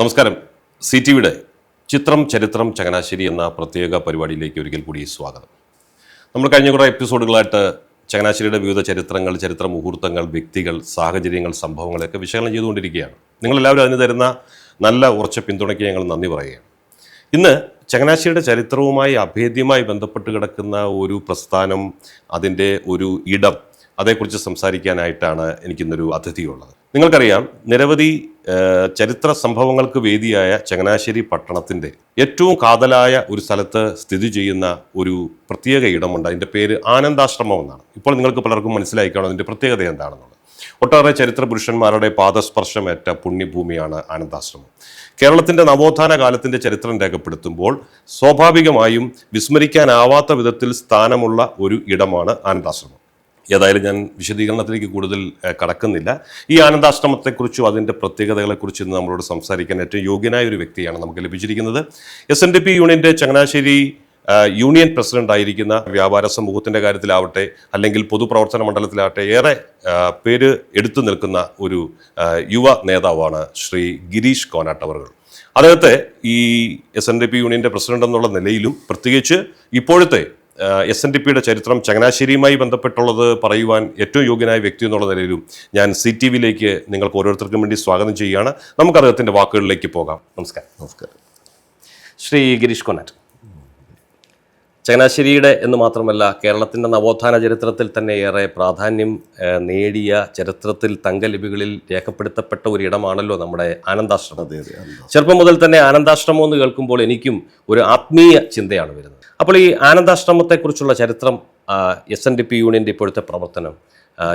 നമസ്കാരം. C T വിയുടെ ചിത്രം ചരിത്രം ചങ്ങനാശ്ശേരി എന്ന പ്രത്യേക പരിപാടിയിലേക്ക് ഒരിക്കൽ കൂടി സ്വാഗതം. നമ്മൾ കഴിഞ്ഞ കുറേ എപ്പിസോഡുകളായിട്ട് ചങ്ങനാശ്ശേരിയുടെ വിവിധ ചരിത്രങ്ങൾ ചരിത്ര മുഹൂർത്തങ്ങൾ വ്യക്തികൾ സാഹചര്യങ്ങൾ സംഭവങ്ങളൊക്കെ വിശകലനം ചെയ്തുകൊണ്ടിരിക്കുകയാണ്. നിങ്ങളെല്ലാവരും അതിന് തരുന്ന നല്ല ഉറച്ച പിന്തുണയ്ക്ക് ഞങ്ങൾ നന്ദി പറയുകയാണ്. ഇന്ന് ചങ്ങനാശ്ശേരിയുടെ ചരിത്രവുമായി അഭേദ്യമായി ബന്ധപ്പെട്ട് കിടക്കുന്ന ഒരു പ്രസ്ഥാനം അതിന്റെ ഒരു ഇടം അതേക്കുറിച്ച് സംസാരിക്കാനായിട്ടാണ് എനിക്കിന്നൊരു അതിഥിയുള്ളത്. നിങ്ങൾക്കറിയാം നിരവധി ചരിത്ര സംഭവങ്ങൾക്ക് വേദിയായ ചങ്ങനാശ്ശേരി പട്ടണത്തിന്റെ ഏറ്റവും കാതലായ ഒരു സ്ഥലത്ത് സ്ഥിതി ചെയ്യുന്ന ഒരു പ്രത്യേക ഇടമുണ്ട്. അതിന്റെ പേര് ആനന്ദാശ്രമം എന്നാണ്. ഇപ്പോൾ നിങ്ങൾക്ക് പലർക്കും മനസ്സിലായിക്കാണോ അതിന്റെ പ്രത്യേകത എന്താണെന്നുള്ളത്. ഒട്ടേറെ ചരിത്ര പുരുഷന്മാരുടെ പാദസ്പർശമേറ്റ പുണ്യഭൂമിയാണ് ആനന്ദാശ്രമം. കേരളത്തിന്റെ നവോത്ഥാന കാലത്തിന്റെ ചരിത്രം രേഖപ്പെടുത്തുമ്പോൾ സ്വാഭാവികമായും വിസ്മരിക്കാനാവാത്ത വിധത്തിൽ സ്ഥാനമുള്ള ഒരു ഇടമാണ് ആനന്ദാശ്രമം. ഏതായാലും ഞാൻ വിശദീകരണത്തിലേക്ക് കൂടുതൽ കടക്കുന്നില്ല. ഈ ആനന്ദാശ്രമത്തെക്കുറിച്ചും അതിന്റെ പ്രത്യേകതകളെക്കുറിച്ചും ഇന്ന് നമ്മളോട് സംസാരിക്കാൻ ഏറ്റവും യോഗ്യനായ ഒരു വ്യക്തിയാണ് നമുക്ക് ലഭിച്ചിരിക്കുന്നത്. എസ് എൻ ഡി പി യൂണിയന്റെ ചങ്ങനാശ്ശേരി യൂണിയൻ പ്രസിഡന്റ് ആയിരിക്കുന്ന വ്യാപാര സമൂഹത്തിന്റെ കാര്യത്തിലാവട്ടെ അല്ലെങ്കിൽ പൊതുപ്രവർത്തന മണ്ഡലത്തിലാവട്ടെ ഏറെ പേര് എടുത്തു നിൽക്കുന്ന ഒരു യുവ നേതാവാണ് ശ്രീ ഗിരീഷ് കോനാട്ടവറുകൾ അദ്ദേഹത്തെ ഈ എസ് എൻ ഡി പി യൂണിയന്റെ പ്രസിഡന്റ് എന്നുള്ള നിലയിലും പ്രത്യേകിച്ച് ഇപ്പോഴത്തെ എസ് എൻ ഡി പിയുടെ ചരിത്രം ചങ്ങനാശ്ശേരിയുമായി ബന്ധപ്പെട്ടുള്ളത് പറയുവാൻ ഏറ്റവും യോഗ്യനായ വ്യക്തി എന്നുള്ള നിലയിലും ഞാൻ സി ടി വിയിലേക്ക് നിങ്ങൾക്ക് ഓരോരുത്തർക്കും വേണ്ടി സ്വാഗതം ചെയ്യുകയാണ്. നമുക്ക് അദ്ദേഹത്തിന്റെ വാക്കുകളിലേക്ക് പോകാം. നമസ്കാരം. നമസ്കാരം. ശ്രീ ഗിരീഷ് കൊനാറ്റ് ചങ്ങനാശ്ശേരിയുടെ എന്ന് മാത്രമല്ല കേരളത്തിന്റെ നവോത്ഥാന ചരിത്രത്തിൽ തന്നെ ഏറെ പ്രാധാന്യം നേടിയ ചരിത്രത്തിൽ തങ്കലിപികളിൽ രേഖപ്പെടുത്തപ്പെട്ട ഒരു ഇടമാണല്ലോ നമ്മുടെ ആനന്ദാശ്രമം. ചെറുപ്പം മുതൽ തന്നെ ആനന്ദാശ്രമം എന്ന് കേൾക്കുമ്പോൾ എനിക്കും ഒരു ആത്മീയ ചിന്തയാണ് വരുന്നത്. അപ്പോൾ ഈ ആനന്ദാശ്രമത്തെക്കുറിച്ചുള്ള ചരിത്രം എസ് എൻ ഡി പി യൂണിയന്റെ ഇപ്പോഴത്തെ പ്രവർത്തനം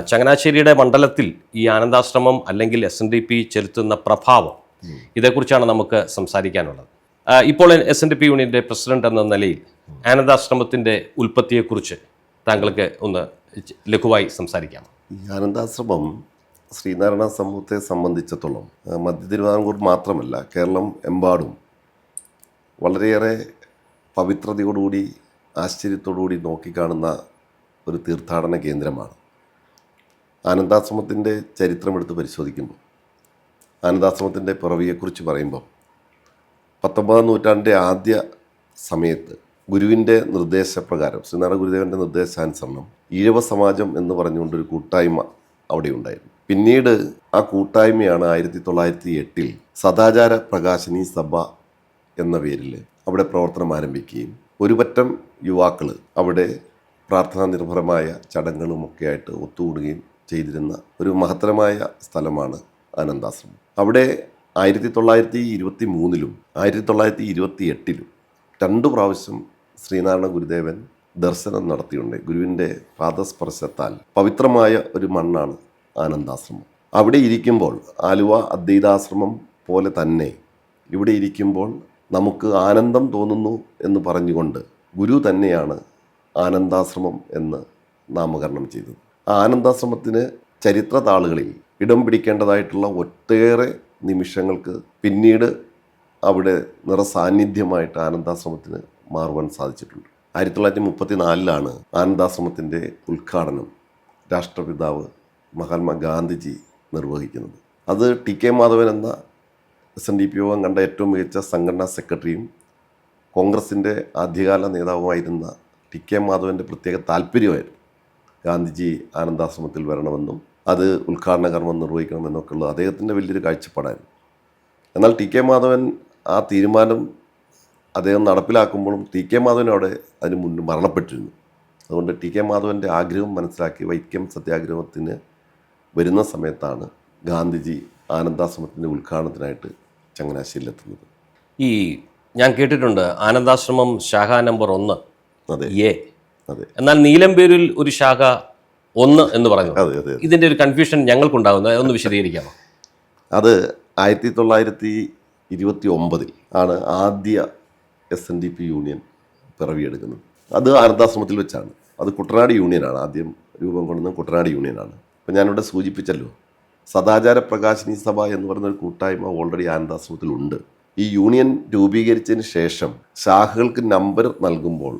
ചങ്ങനാശ്ശേരിയുടെ മണ്ഡലത്തിൽ ഈ ആനന്ദാശ്രമം അല്ലെങ്കിൽ എസ് എൻ ഡി പി ചെലുത്തുന്ന പ്രഭാവം ഇതേക്കുറിച്ചാണ് നമുക്ക് സംസാരിക്കാനുള്ളത്. ഇപ്പോൾ എസ് എൻ ഡി പി യൂണിയന്റെ പ്രസിഡന്റ് എന്ന നിലയിൽ ആനന്ദാശ്രമത്തിന്റെ ഉൽപ്പത്തിയെക്കുറിച്ച് താങ്കൾക്ക് ഒന്ന് ലഘുവായി സംസാരിക്കാം. ഈ ആനന്ദാശ്രമം ശ്രീനാരായണ സമൂഹത്തെ സംബന്ധിച്ചിടത്തോളം മധ്യ തിരുവിതാംകൂർ മാത്രമല്ല കേരളം എമ്പാടും വളരെയേറെ പവിത്രതയോടുകൂടി ആശ്ചര്യത്തോടുകൂടി നോക്കിക്കാണുന്ന ഒരു തീർത്ഥാടന കേന്ദ്രമാണ്. ആനന്ദാശ്രമത്തിന്റെ ചരിത്രമെടുത്ത് പരിശോധിക്കുമ്പോൾ ആനന്ദാശ്രമത്തിന്റെ പിറവിയെക്കുറിച്ച് പറയുമ്പോൾ പത്തൊമ്പതാം നൂറ്റാണ്ടിന്റെ ആദ്യ സമയത്ത് ഗുരുവിന്റെ നിർദ്ദേശപ്രകാരം ശ്രീനാരായണ ഗുരുദേവന്റെ നിർദ്ദേശാനുസരണം ഈഴവ സമാജം എന്ന് പറഞ്ഞുകൊണ്ടൊരു കൂട്ടായ്മ അവിടെ ഉണ്ടായിരുന്നു. പിന്നീട് ആ കൂട്ടായ്മയാണ് ആയിരത്തി തൊള്ളായിരത്തി എട്ടിൽ സദാചാര പ്രകാശിനി സഭ എന്ന പേരിൽ അവിടെ പ്രവർത്തനം ആരംഭിക്കുകയും ഒരുപറ്റം യുവാക്കൾ അവിടെ പ്രാർത്ഥനാ നിർഭരമായ ചടങ്ങുകളുമൊക്കെ ആയിട്ട് ഒത്തുകൂടുകയും ചെയ്തിരുന്ന ഒരു മഹത്തരമായ സ്ഥലമാണ് ആനന്ദാശ്രമം അവിടെ ആയിരത്തി തൊള്ളായിരത്തി ഇരുപത്തി മൂന്നിലും ആയിരത്തി തൊള്ളായിരത്തി ഇരുപത്തി എട്ടിലും രണ്ടു പ്രാവശ്യം ശ്രീനാരായണ ഗുരുദേവൻ ദർശനം നടത്തിയുണ്ട് ഗുരുവിന്റെ പാദസ്പർശത്താൽ പവിത്രമായ ഒരു മണ്ണാണ് ആനന്ദാശ്രമം അവിടെ ഇരിക്കുമ്പോൾ ആലുവ അദ്വൈതാശ്രമം പോലെ തന്നെ ഇവിടെ ഇരിക്കുമ്പോൾ നമുക്ക് ആനന്ദം തോന്നുന്നു എന്ന് പറഞ്ഞുകൊണ്ട് ഗുരു തന്നെയാണ് ആനന്ദാശ്രമം എന്ന് നാമകരണം ചെയ്തത്. ആ ആനന്ദാശ്രമത്തിന് ചരിത്ര താളുകളിൽ ഇടം പിടിക്കേണ്ടതായിട്ടുള്ള ഒട്ടേറെ നിമിഷങ്ങൾക്ക് പിന്നീട് അവിടെ നിറസാന്നിധ്യമായിട്ട് ആനന്ദാശ്രമത്തിന് മാറുവാൻ സാധിച്ചിട്ടുണ്ട്. ആയിരത്തി തൊള്ളായിരത്തി മുപ്പത്തി നാലിലാണ് ആനന്ദാശ്രമത്തിന്റെ ഉദ്ഘാടനം രാഷ്ട്രപിതാവ് മഹാത്മാഗാന്ധിജി നിർവഹിക്കുന്നത്. അത് ടി കെ മാധവൻ എന്ന എസ് എൻ ഡി പി യോഗം കണ്ട ഏറ്റവും മികച്ച സംഘടനാ സെക്രട്ടറിയും കോൺഗ്രസിന്റെ ആദ്യകാല നേതാവുമായിരുന്ന ടി കെ മാധവന്റെ പ്രത്യേക താല്പര്യമായിരുന്നു. ഗാന്ധിജി ആനന്ദാശ്രമത്തിൽ വരണമെന്നും അത് ഉദ്ഘാടന കർമ്മം നിർവഹിക്കണമെന്നൊക്കെ ഉള്ളത് അദ്ദേഹത്തിന്റെ വലിയൊരു കാഴ്ചപ്പാടായിരുന്നു. എന്നാൽ ടി കെ മാധവൻ ആ തീരുമാനം അദ്ദേഹം നടപ്പിലാക്കുമ്പോഴും ടി കെ മാധവൻ അവിടെ അതിന് മുന്നിൽ മരണപ്പെട്ടിരുന്നു. അതുകൊണ്ട് ടി കെ മാധവന്റെ ആഗ്രഹം മനസ്സിലാക്കി വൈക്കം സത്യാഗ്രഹത്തിന് വരുന്ന സമയത്താണ് ഗാന്ധിജി ആനന്ദാശ്രമത്തിന്റെ ഉദ്ഘാടനത്തിനായിട്ട് ചങ്ങനാശ്ശേരിയിലെത്തുന്നത്. ഈ ഞാൻ കേട്ടിട്ടുണ്ട് ആനന്ദാശ്രമം ശാഖ നമ്പർ ഒന്ന് അതെ. എ. അതെ. എന്നാൽ നീലംപേരിൽ ഒരു ശാഖ ഒന്ന് എന്ന് പറഞ്ഞു. അതെ അതെ ഇതിന്റെ ഒരു കൺഫ്യൂഷൻ ഞങ്ങൾക്കുണ്ടാകുന്നത് ഒന്ന് വിശദീകരിക്കാമോ? അത് ആയിരത്തി തൊള്ളായിരത്തി ഇരുപത്തി ഒമ്പതിൽ ആണ് ആദ്യ S N D P union പിറവിയെടുക്കുന്നത്. അത് ആനന്ദാശ്രമത്തിൽ വെച്ചാണ്. അത് കുട്ടനാട് യൂണിയനാണ്. ആദ്യം രൂപം കൊണ്ടുവന്നത് കുട്ടനാട് യൂണിയനാണ്. അപ്പം ഞാനിവിടെ സൂചിപ്പിച്ചല്ലോ സദാചാര പ്രകാശിനി സഭ എന്ന് പറയുന്ന ഒരു കൂട്ടായ്മ ഓൾറെഡി ആനന്ദാശ്രമത്തിലുണ്ട് ഈ യൂണിയൻ രൂപീകരിച്ചതിന് ശേഷം ശാഖകൾക്ക് നമ്പർ നൽകുമ്പോൾ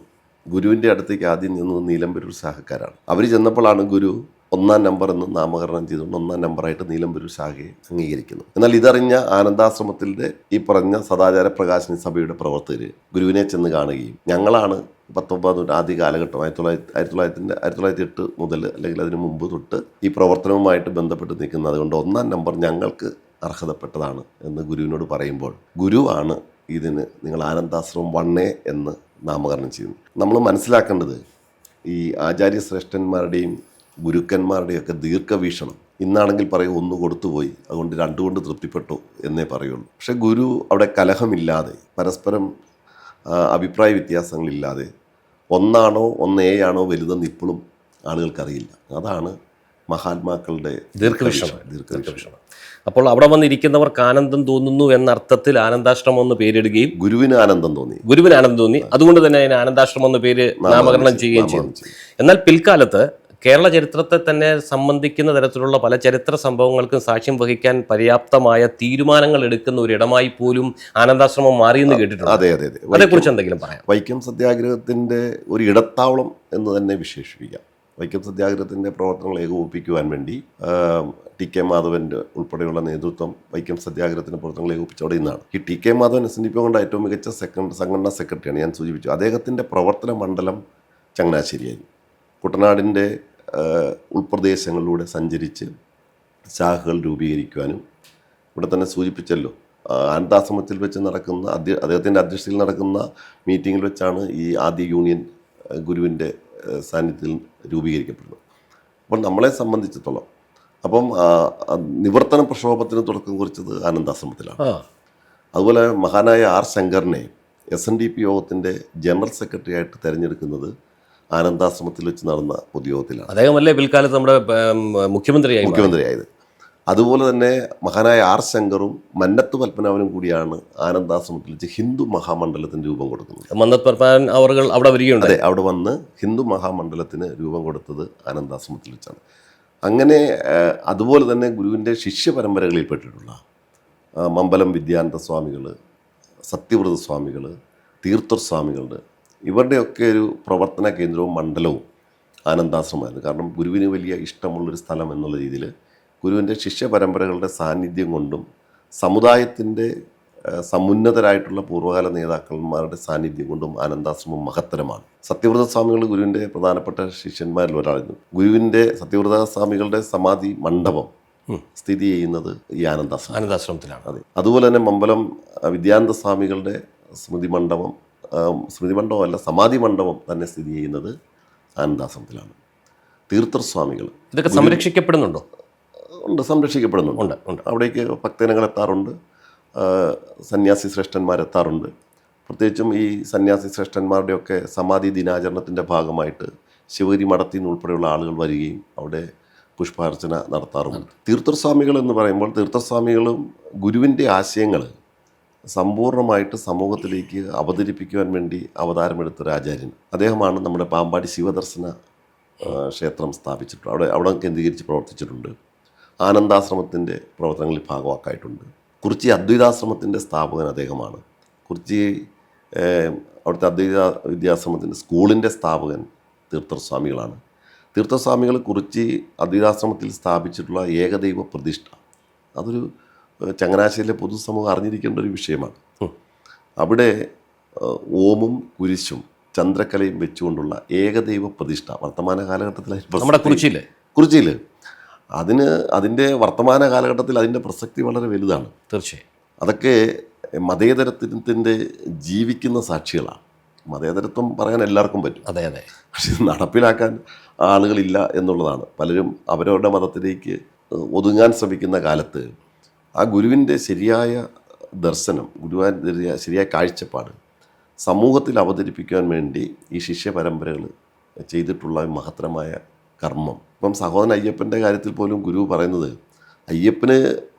ഗുരുവിന്റെ അടുത്തേക്ക് ആദ്യം ചെന്നത് നീലംപരൂർ ശാഖക്കാരാണ്. അവർ ചെന്നപ്പോഴാണ് ഗുരു ഒന്നാം നമ്പർ എന്ന് നാമകരണം ചെയ്തുകൊണ്ട് ഒന്നാം നമ്പറായിട്ട് നീലംപുരു ശാഖയെ അംഗീകരിക്കുന്നു. എന്നാൽ ഇതറിഞ്ഞ ആനന്ദാശ്രമത്തിന്റെ ഈ പറഞ്ഞ സദാചാര പ്രകാശന സഭയുടെ പ്രവർത്തകർ ഗുരുവിനെ ചെന്ന് കാണുകയും ഞങ്ങളാണ് പത്തൊമ്പത് ആദ്യ കാലഘട്ടം ആയിരത്തി തൊള്ളായിരത്തി ആയിരത്തി തൊള്ളായിരത്തിന്റെ ആയിരത്തി തൊള്ളായിരത്തി എട്ട് മുതൽ അല്ലെങ്കിൽ അതിന് മുമ്പ് തൊട്ട് ഈ പ്രവർത്തനവുമായിട്ട് ബന്ധപ്പെട്ട് നിൽക്കുന്നത്. അതുകൊണ്ട് ഒന്നാം നമ്പർ ഞങ്ങൾക്ക് അർഹതപ്പെട്ടതാണ് എന്ന് ഗുരുവിനോട് പറയുമ്പോൾ ഗുരുവാണ് ഇതിന് നിങ്ങൾ ആനന്ദാശ്രമം വണ്ണേ എന്ന് നാമകരണം ചെയ്യുന്നു. നമ്മൾ മനസ്സിലാക്കേണ്ടത് ഈ ആചാര്യശ്രേഷ്ഠന്മാരുടെയും ഗുരുക്കന്മാരുടെയും ഒക്കെ ദീർഘവീക്ഷണം ഇന്നാണെങ്കിൽ പറയും ഒന്ന് കൊടുത്തുപോയി അതുകൊണ്ട് രണ്ടുകൊണ്ട് തൃപ്തിപ്പെട്ടു എന്നേ പറയുള്ളൂ. പക്ഷേ ഗുരു അവിടെ കലഹമില്ലാതെ പരസ്പരം അഭിപ്രായ വ്യത്യാസങ്ങളില്ലാതെ ഒന്നാണോ ഒന്ന് എ ആണോ വലുതെന്ന് ഇപ്പോഴും ആളുകൾക്കറിയില്ല. അതാണ് മഹാത്മാക്കളുടെ ദീർഘവീക്ഷണം. ദീർഘവീക്ഷണം. അപ്പോൾ അവിടെ വന്നിരിക്കുന്നവർക്ക് ആനന്ദം തോന്നുന്നു എന്ന അർത്ഥത്തിൽ ആനന്ദാശ്രമം എന്ന് പേരിടുകയും ഗുരുവിന് ആനന്ദം തോന്നി. ഗുരുവിന് ആനന്ദം തോന്നി. അതുകൊണ്ട് തന്നെ അതിന് ആനന്ദാശ്രമം എന്ന പേര് നാമകരണം ചെയ്യുകയും ചെയ്തു. എന്നാൽ പിൽക്കാലത്ത് കേരള ചരിത്രത്തെ തന്നെ സംബന്ധിക്കുന്ന തരത്തിലുള്ള പല ചരിത്ര സംഭവങ്ങൾക്കും സാക്ഷ്യം വഹിക്കാൻ പര്യാപ്തമായ തീരുമാനങ്ങൾ എടുക്കുന്ന ഒരു ഇടമായി പോലും ആനന്ദാശ്രമം മാറിയെന്ന് കേട്ടിട്ടുണ്ട്. അതെ അതെ അതെ. അതേക്കുറിച്ച് എന്തെങ്കിലും പറയാം വൈക്കം സത്യാഗ്രഹത്തിന്റെ ഒരു ഇടത്താവളം എന്ന് തന്നെ വിശേഷിപ്പിക്കാം. വൈക്കം സത്യാഗ്രഹത്തിന്റെ പ്രവർത്തനങ്ങൾ ഏകോപിപ്പിക്കുവാൻ വേണ്ടി ടി കെ മാധവന്റെ ഉൾപ്പെടെയുള്ള നേതൃത്വം വൈക്കം സത്യാഗ്രഹത്തിന്റെ പ്രവർത്തനങ്ങൾ ഏകോപിപ്പിച്ചവിടെ നിന്നാണ്. ഈ T K Madhavan S N D P കൊണ്ട് ഏറ്റവും മികച്ച സെക്കൻഡ് സംഘടനാ സെക്രട്ടറിയാണ്. ഞാൻ സൂചിപ്പിച്ചു. അദ്ദേഹത്തിന്റെ പ്രവർത്തന മണ്ഡലം ചങ്ങനാശ്ശേരിയായിരുന്നു. കുട്ടനാടിന്റെ ഉൾപ്രദേശങ്ങളിലൂടെ സഞ്ചരിച്ച് ശാഖകൾ രൂപീകരിക്കുവാനും ഇവിടെ തന്നെ സൂചിപ്പിച്ചല്ലോ. അനന്താശ്രമത്തിൽ ആനന്ദാശ്രമത്തിൽ വെച്ച് നടക്കുന്ന അധ്യ അദ്ദേഹത്തിന്റെ അധ്യക്ഷതയിൽ നടക്കുന്ന മീറ്റിങ്ങിൽ വെച്ചാണ് ഈ ആദ്യ യൂണിയൻ ഗുരുവിന്റെ സാന്നിധ്യത്തിൽ രൂപീകരിക്കപ്പെടുന്നത്. അപ്പോൾ നമ്മളെ സംബന്ധിച്ചിടത്തോളം അപ്പം നിവർത്തന പ്രക്ഷോഭത്തിന് തുടക്കം കുറിച്ചത് ആനന്ദാശ്രമത്തിലാണ് അതുപോലെ മഹാനായ ആർ ശങ്കറിനെ എസ് എൻ ഡി പി യോഗത്തിന്റെ ജനറൽ സെക്രട്ടറി ആയിട്ട് തിരഞ്ഞെടുക്കുന്നത് ആനന്ദാശ്രമത്തിൽ വെച്ച് നടന്ന പൊതുയോഗത്തിലാണ്. അദ്ദേഹമല്ലേ പിൽക്കാലത്ത് നമ്മുടെ മുഖ്യമന്ത്രിയായി. മുഖ്യമന്ത്രിയായത്. അതുപോലെ തന്നെ മഹാനായ ആർ ശങ്കറും മന്നത്ത് പത്മനാഭനും കൂടിയാണ് ആനന്ദാശ്രമത്തിൽ വെച്ച് ഹിന്ദു മഹാമണ്ഡലത്തിന് രൂപം കൊടുക്കുന്നത്. മന്നത്ത് പത്മനാഭൻ അവർ അവിടെ വരികയുണ്ട് അതെ അവിടെ വന്ന് ഹിന്ദു മഹാമണ്ഡലത്തിന് രൂപം കൊടുത്തത് ആനന്ദാശ്രമത്തിൽ വെച്ചാണ്. അങ്ങനെ അതുപോലെ തന്നെ ഗുരുവിന്റെ ശിഷ്യ പരമ്പരകളിൽപ്പെട്ടിട്ടുള്ള മമ്പലം വിദ്യാനന്ദ സ്വാമികൾ സത്യവ്രത സ്വാമികൾ തീർത്ഥർ സ്വാമികളുടെ ഇവരുടെയൊക്കെ ഒരു പ്രവർത്തന കേന്ദ്രവും മണ്ഡലവും ആനന്ദാശ്രമമായിരുന്നു. കാരണം ഗുരുവിന് വലിയ ഇഷ്ടമുള്ളൊരു സ്ഥലം എന്നുള്ള രീതിയിൽ ഗുരുവിന്റെ ശിഷ്യ പരമ്പരകളുടെ സാന്നിധ്യം കൊണ്ടും സമുദായത്തിന്റെ സമുന്നതരായിട്ടുള്ള പൂർവകാല നേതാക്കന്മാരുടെ സാന്നിധ്യം കൊണ്ടും ആനന്ദാശ്രമം മഹത്തരമാണ്. സത്യവ്രത സ്വാമികൾ ഗുരുവിന്റെ പ്രധാനപ്പെട്ട ശിഷ്യന്മാരിൽ ഒരാളായിരുന്നു. ഗുരുവിന്റെ സത്യവ്രത സ്വാമികളുടെ സമാധി മണ്ഡപം സ്ഥിതി ചെയ്യുന്നത് ഈ ആനന്ദാശ്രമം ആനന്ദാശ്രമത്തിലാണ്. അതെ. അതുപോലെ തന്നെ മമ്പലം വിദ്യാനന്ദ സ്വാമികളുടെ സ്മൃതി മണ്ഡപം സ്മൃതി മണ്ഡപമല്ല സമാധി മണ്ഡപം തന്നെ സ്ഥിതി ചെയ്യുന്നത് ആനന്ദാശ്രമത്തിലാണ് തീർത്ഥസ്വാമികൾ. ഇതൊക്കെ സംരക്ഷിക്കപ്പെടുന്നുണ്ടോ? ഉണ്ട് സംരക്ഷിക്കപ്പെടുന്നുണ്ട്. ഉണ്ട് ഉണ്ട്. അവിടേക്ക് ഭക്തജനങ്ങൾ എത്താറുണ്ട്. സന്യാസി ശ്രേഷ്ഠന്മാരെത്താറുണ്ട് പ്രത്യേകിച്ചും ഈ സന്യാസി ശ്രേഷ്ഠന്മാരുടെയൊക്കെ സമാധി ദിനാചരണത്തിന്റെ ഭാഗമായിട്ട് ശിവഗിരി മഠത്തിൽ നിന്ന് ഉൾപ്പെടെയുള്ള ആളുകൾ വരികയും അവിടെ പുഷ്പാർച്ചന നടത്താറുമുണ്ട്. തീർത്ഥസ്വാമികൾ എന്ന് പറയുമ്പോൾ തീർത്ഥസ്വാമികളും ഗുരുവിന്റെ ആശയങ്ങൾ സമ്പൂർണമായിട്ട് സമൂഹത്തിലേക്ക് അവതരിപ്പിക്കുവാൻ വേണ്ടി അവതാരമെടുത്ത ഒരു ആചാര്യൻ. അദ്ദേഹമാണ് നമ്മുടെ പാമ്പാടി ശിവദർശന ക്ഷേത്രം സ്ഥാപിച്ചിട്ടുണ്ട് അവിടെ അവിടെ കേന്ദ്രീകരിച്ച് പ്രവർത്തിച്ചിട്ടുണ്ട്. ആനന്ദാശ്രമത്തിന്റെ പ്രവർത്തനങ്ങളിൽ ഭാഗവാക്കായിട്ടുണ്ട് കുറിച്ചി അദ്വൈതാശ്രമത്തിന്റെ സ്ഥാപകൻ അദ്ദേഹമാണ്. കുറിച്ചി അവിടുത്തെ അദ്വൈത വിദ്യാശ്രമത്തിന്റെ സ്കൂളിന്റെ സ്ഥാപകൻ തീർത്ഥസ്വാമികളാണ്. തീർത്ഥസ്വാമികൾ കുറിച്ചി അദ്വൈതാശ്രമത്തിൽ സ്ഥാപിച്ചിട്ടുള്ള ഏകദൈവ പ്രതിഷ്ഠ. അതൊരു ചങ്ങനാശ്ശേരിയിലെ പൊതുസമൂഹം അറിഞ്ഞിരിക്കേണ്ട ഒരു വിഷയമാണ്. അവിടെ ഓമും കുരിശും ചന്ദ്രക്കലയും വെച്ചുകൊണ്ടുള്ള ഏകദൈവ പ്രതിഷ്ഠ വർത്തമാന കാലഘട്ടത്തിലെ നമ്മുടെ കുറിച്ചില്ലേ കുറിച്ചിയിൽ അതിന് അതിന്റെ വർത്തമാന കാലഘട്ടത്തിൽ അതിന്റെ പ്രസക്തി വളരെ വലുതാണ്. തീർച്ചയായും. അതൊക്കെ മതേതരത്വത്തിന്റെ ജീവിക്കുന്ന സാക്ഷികളാണ്. മതേതരത്വം പറയാൻ എല്ലാവർക്കും പറ്റും. അതെ അതെ. പക്ഷെ നടപ്പിലാക്കാൻ ആളുകളില്ല എന്നുള്ളതാണ്. പലരും അവരവരുടെ മതത്തിലേക്ക് ഒതുങ്ങാൻ ശ്രമിക്കുന്ന കാലത്ത് ആ ഗുരുവിന്റെ ശരിയായ ദർശനം ഗുരുവാൻ ശരിയായ കാഴ്ചപ്പാട് സമൂഹത്തിൽ അവതരിപ്പിക്കാൻ വേണ്ടി ഈ ശിഷ്യ പരമ്പരകൾ ചെയ്തിട്ടുള്ള മഹത്തരമായ കർമ്മം. ഇപ്പം സഹോദരൻ അയ്യപ്പന്റെ കാര്യത്തിൽ പോലും ഗുരു പറയുന്നത് അയ്യപ്പന്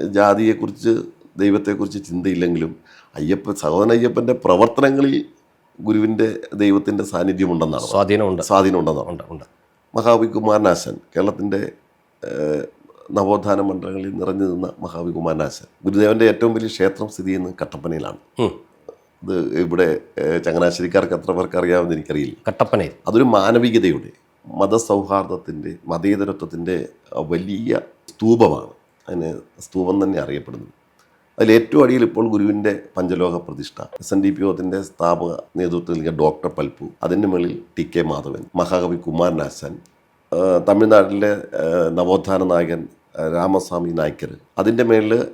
ജാതിയെക്കുറിച്ച് ദൈവത്തെക്കുറിച്ച് ചിന്തയില്ലെങ്കിലും അയ്യപ്പൻ സഹോദരൻ അയ്യപ്പന്റെ പ്രവർത്തനങ്ങളിൽ ഗുരുവിന്റെ ദൈവത്തിന്റെ സാന്നിധ്യമുണ്ടെന്നാണ് സ്വാധീനമുണ്ട്. സ്വാധീനമുണ്ടെന്നാണ് ഉണ്ട് ഉണ്ട്. മഹാകവി കുമാരനാശൻ കേരളത്തിന്റെ നവോത്ഥാന മണ്ഡലങ്ങളിൽ നിറഞ്ഞു നിന്ന മഹാകവി കുമാരനാശൻ ഗുരുദേവന്റെ ഏറ്റവും വലിയ ക്ഷേത്രം സ്ഥിതി ചെയ്യുന്നത് കട്ടപ്പനയിലാണ്. ഇത് ഇവിടെ ചങ്ങനാശ്ശേരിക്കാർക്ക് എത്ര പേർക്ക് അറിയാമെന്ന് എനിക്കറിയില്ല. കട്ടപ്പനയിൽ. അതൊരു മാനവികതയുടെ മതസൗഹാർദ്ദത്തിന്റെ മതേതരത്വത്തിന്റെ വലിയ സ്തൂപമാണ്. അതിന് സ്തൂപം തന്നെ അറിയപ്പെടുന്നത്. അതിൽ ഏറ്റവും അടിയിൽ ഇപ്പോൾ ഗുരുവിന്റെ പഞ്ചലോക പ്രതിഷ്ഠ. എസ് എൻ ഡി പി ഒത്തിന്റെ സ്ഥാപക നേതൃത്വത്തിൽ ഡോക്ടർ പൽപ്പു. അതിന്റെ മുകളിൽ ടി കെ മാധവൻ മഹാകവി കുമാരനാശാൻ തമിഴ്നാട്ടിലെ നവോത്ഥാന നായകൻ രാമസ്വാമി നായ്ക്കർ. അതിന്റെ മേളിൽ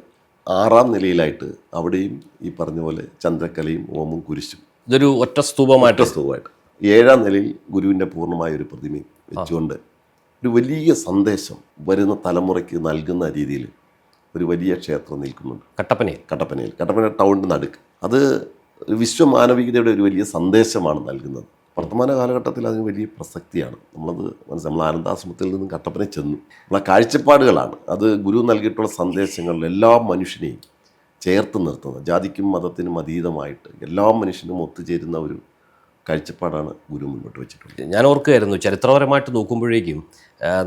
ആറാം നിലയിലായിട്ട് അവിടെയും ഈ പറഞ്ഞ പോലെ ചന്ദ്രക്കലയും ഓമും കുരിശും. ഇതൊരു ഒറ്റ സ്തൂപമായിട്ട്. സ്തൂപമായിട്ട്. ഏഴാം നിലയിൽ ഗുരുവിന്റെ പൂർണമായ ഒരു പ്രതിമയും വെച്ചുകൊണ്ട് ഒരു വലിയ സന്ദേശം വരുന്ന തലമുറയ്ക്ക് നൽകുന്ന രീതിയിൽ ഒരു വലിയ ക്ഷേത്രം നിൽക്കുന്നുണ്ട്. കട്ടപ്പനയിൽ. കട്ടപ്പനയിൽ. കട്ടപ്പന ടൗണിന്റെ നടുക്ക്. അത് വിശ്വമാനവികതയുടെ ഒരു വലിയ സന്ദേശമാണ് നൽകുന്നത്. വർത്തമാന കാലഘട്ടത്തിൽ അതിന് വലിയ പ്രസക്തിയാണ്. നമ്മളത് മനസ്സിലായി. നമ്മൾ ആനന്ദാശ്രമത്തിൽ നിന്നും കട്ടപ്പന ചെന്നു. നമ്മളെ കാഴ്ചപ്പാടുകളാണ്. അത് ഗുരു നൽകിയിട്ടുള്ള സന്ദേശങ്ങളിൽ എല്ലാ മനുഷ്യനെയും ചേർത്ത് നിർത്തുന്നത്. ജാതിക്കും മതത്തിനും അതീതമായിട്ട് എല്ലാ മനുഷ്യനും ഒത്തുചേരുന്ന ഒരു കാഴ്ചപ്പാടാണ് ഗുരു മുന്നോട്ട് വെച്ചിട്ടുള്ളത്. ഞാൻ ഓർക്കുകയായിരുന്നു ചരിത്രപരമായിട്ട് നോക്കുമ്പോഴേക്കും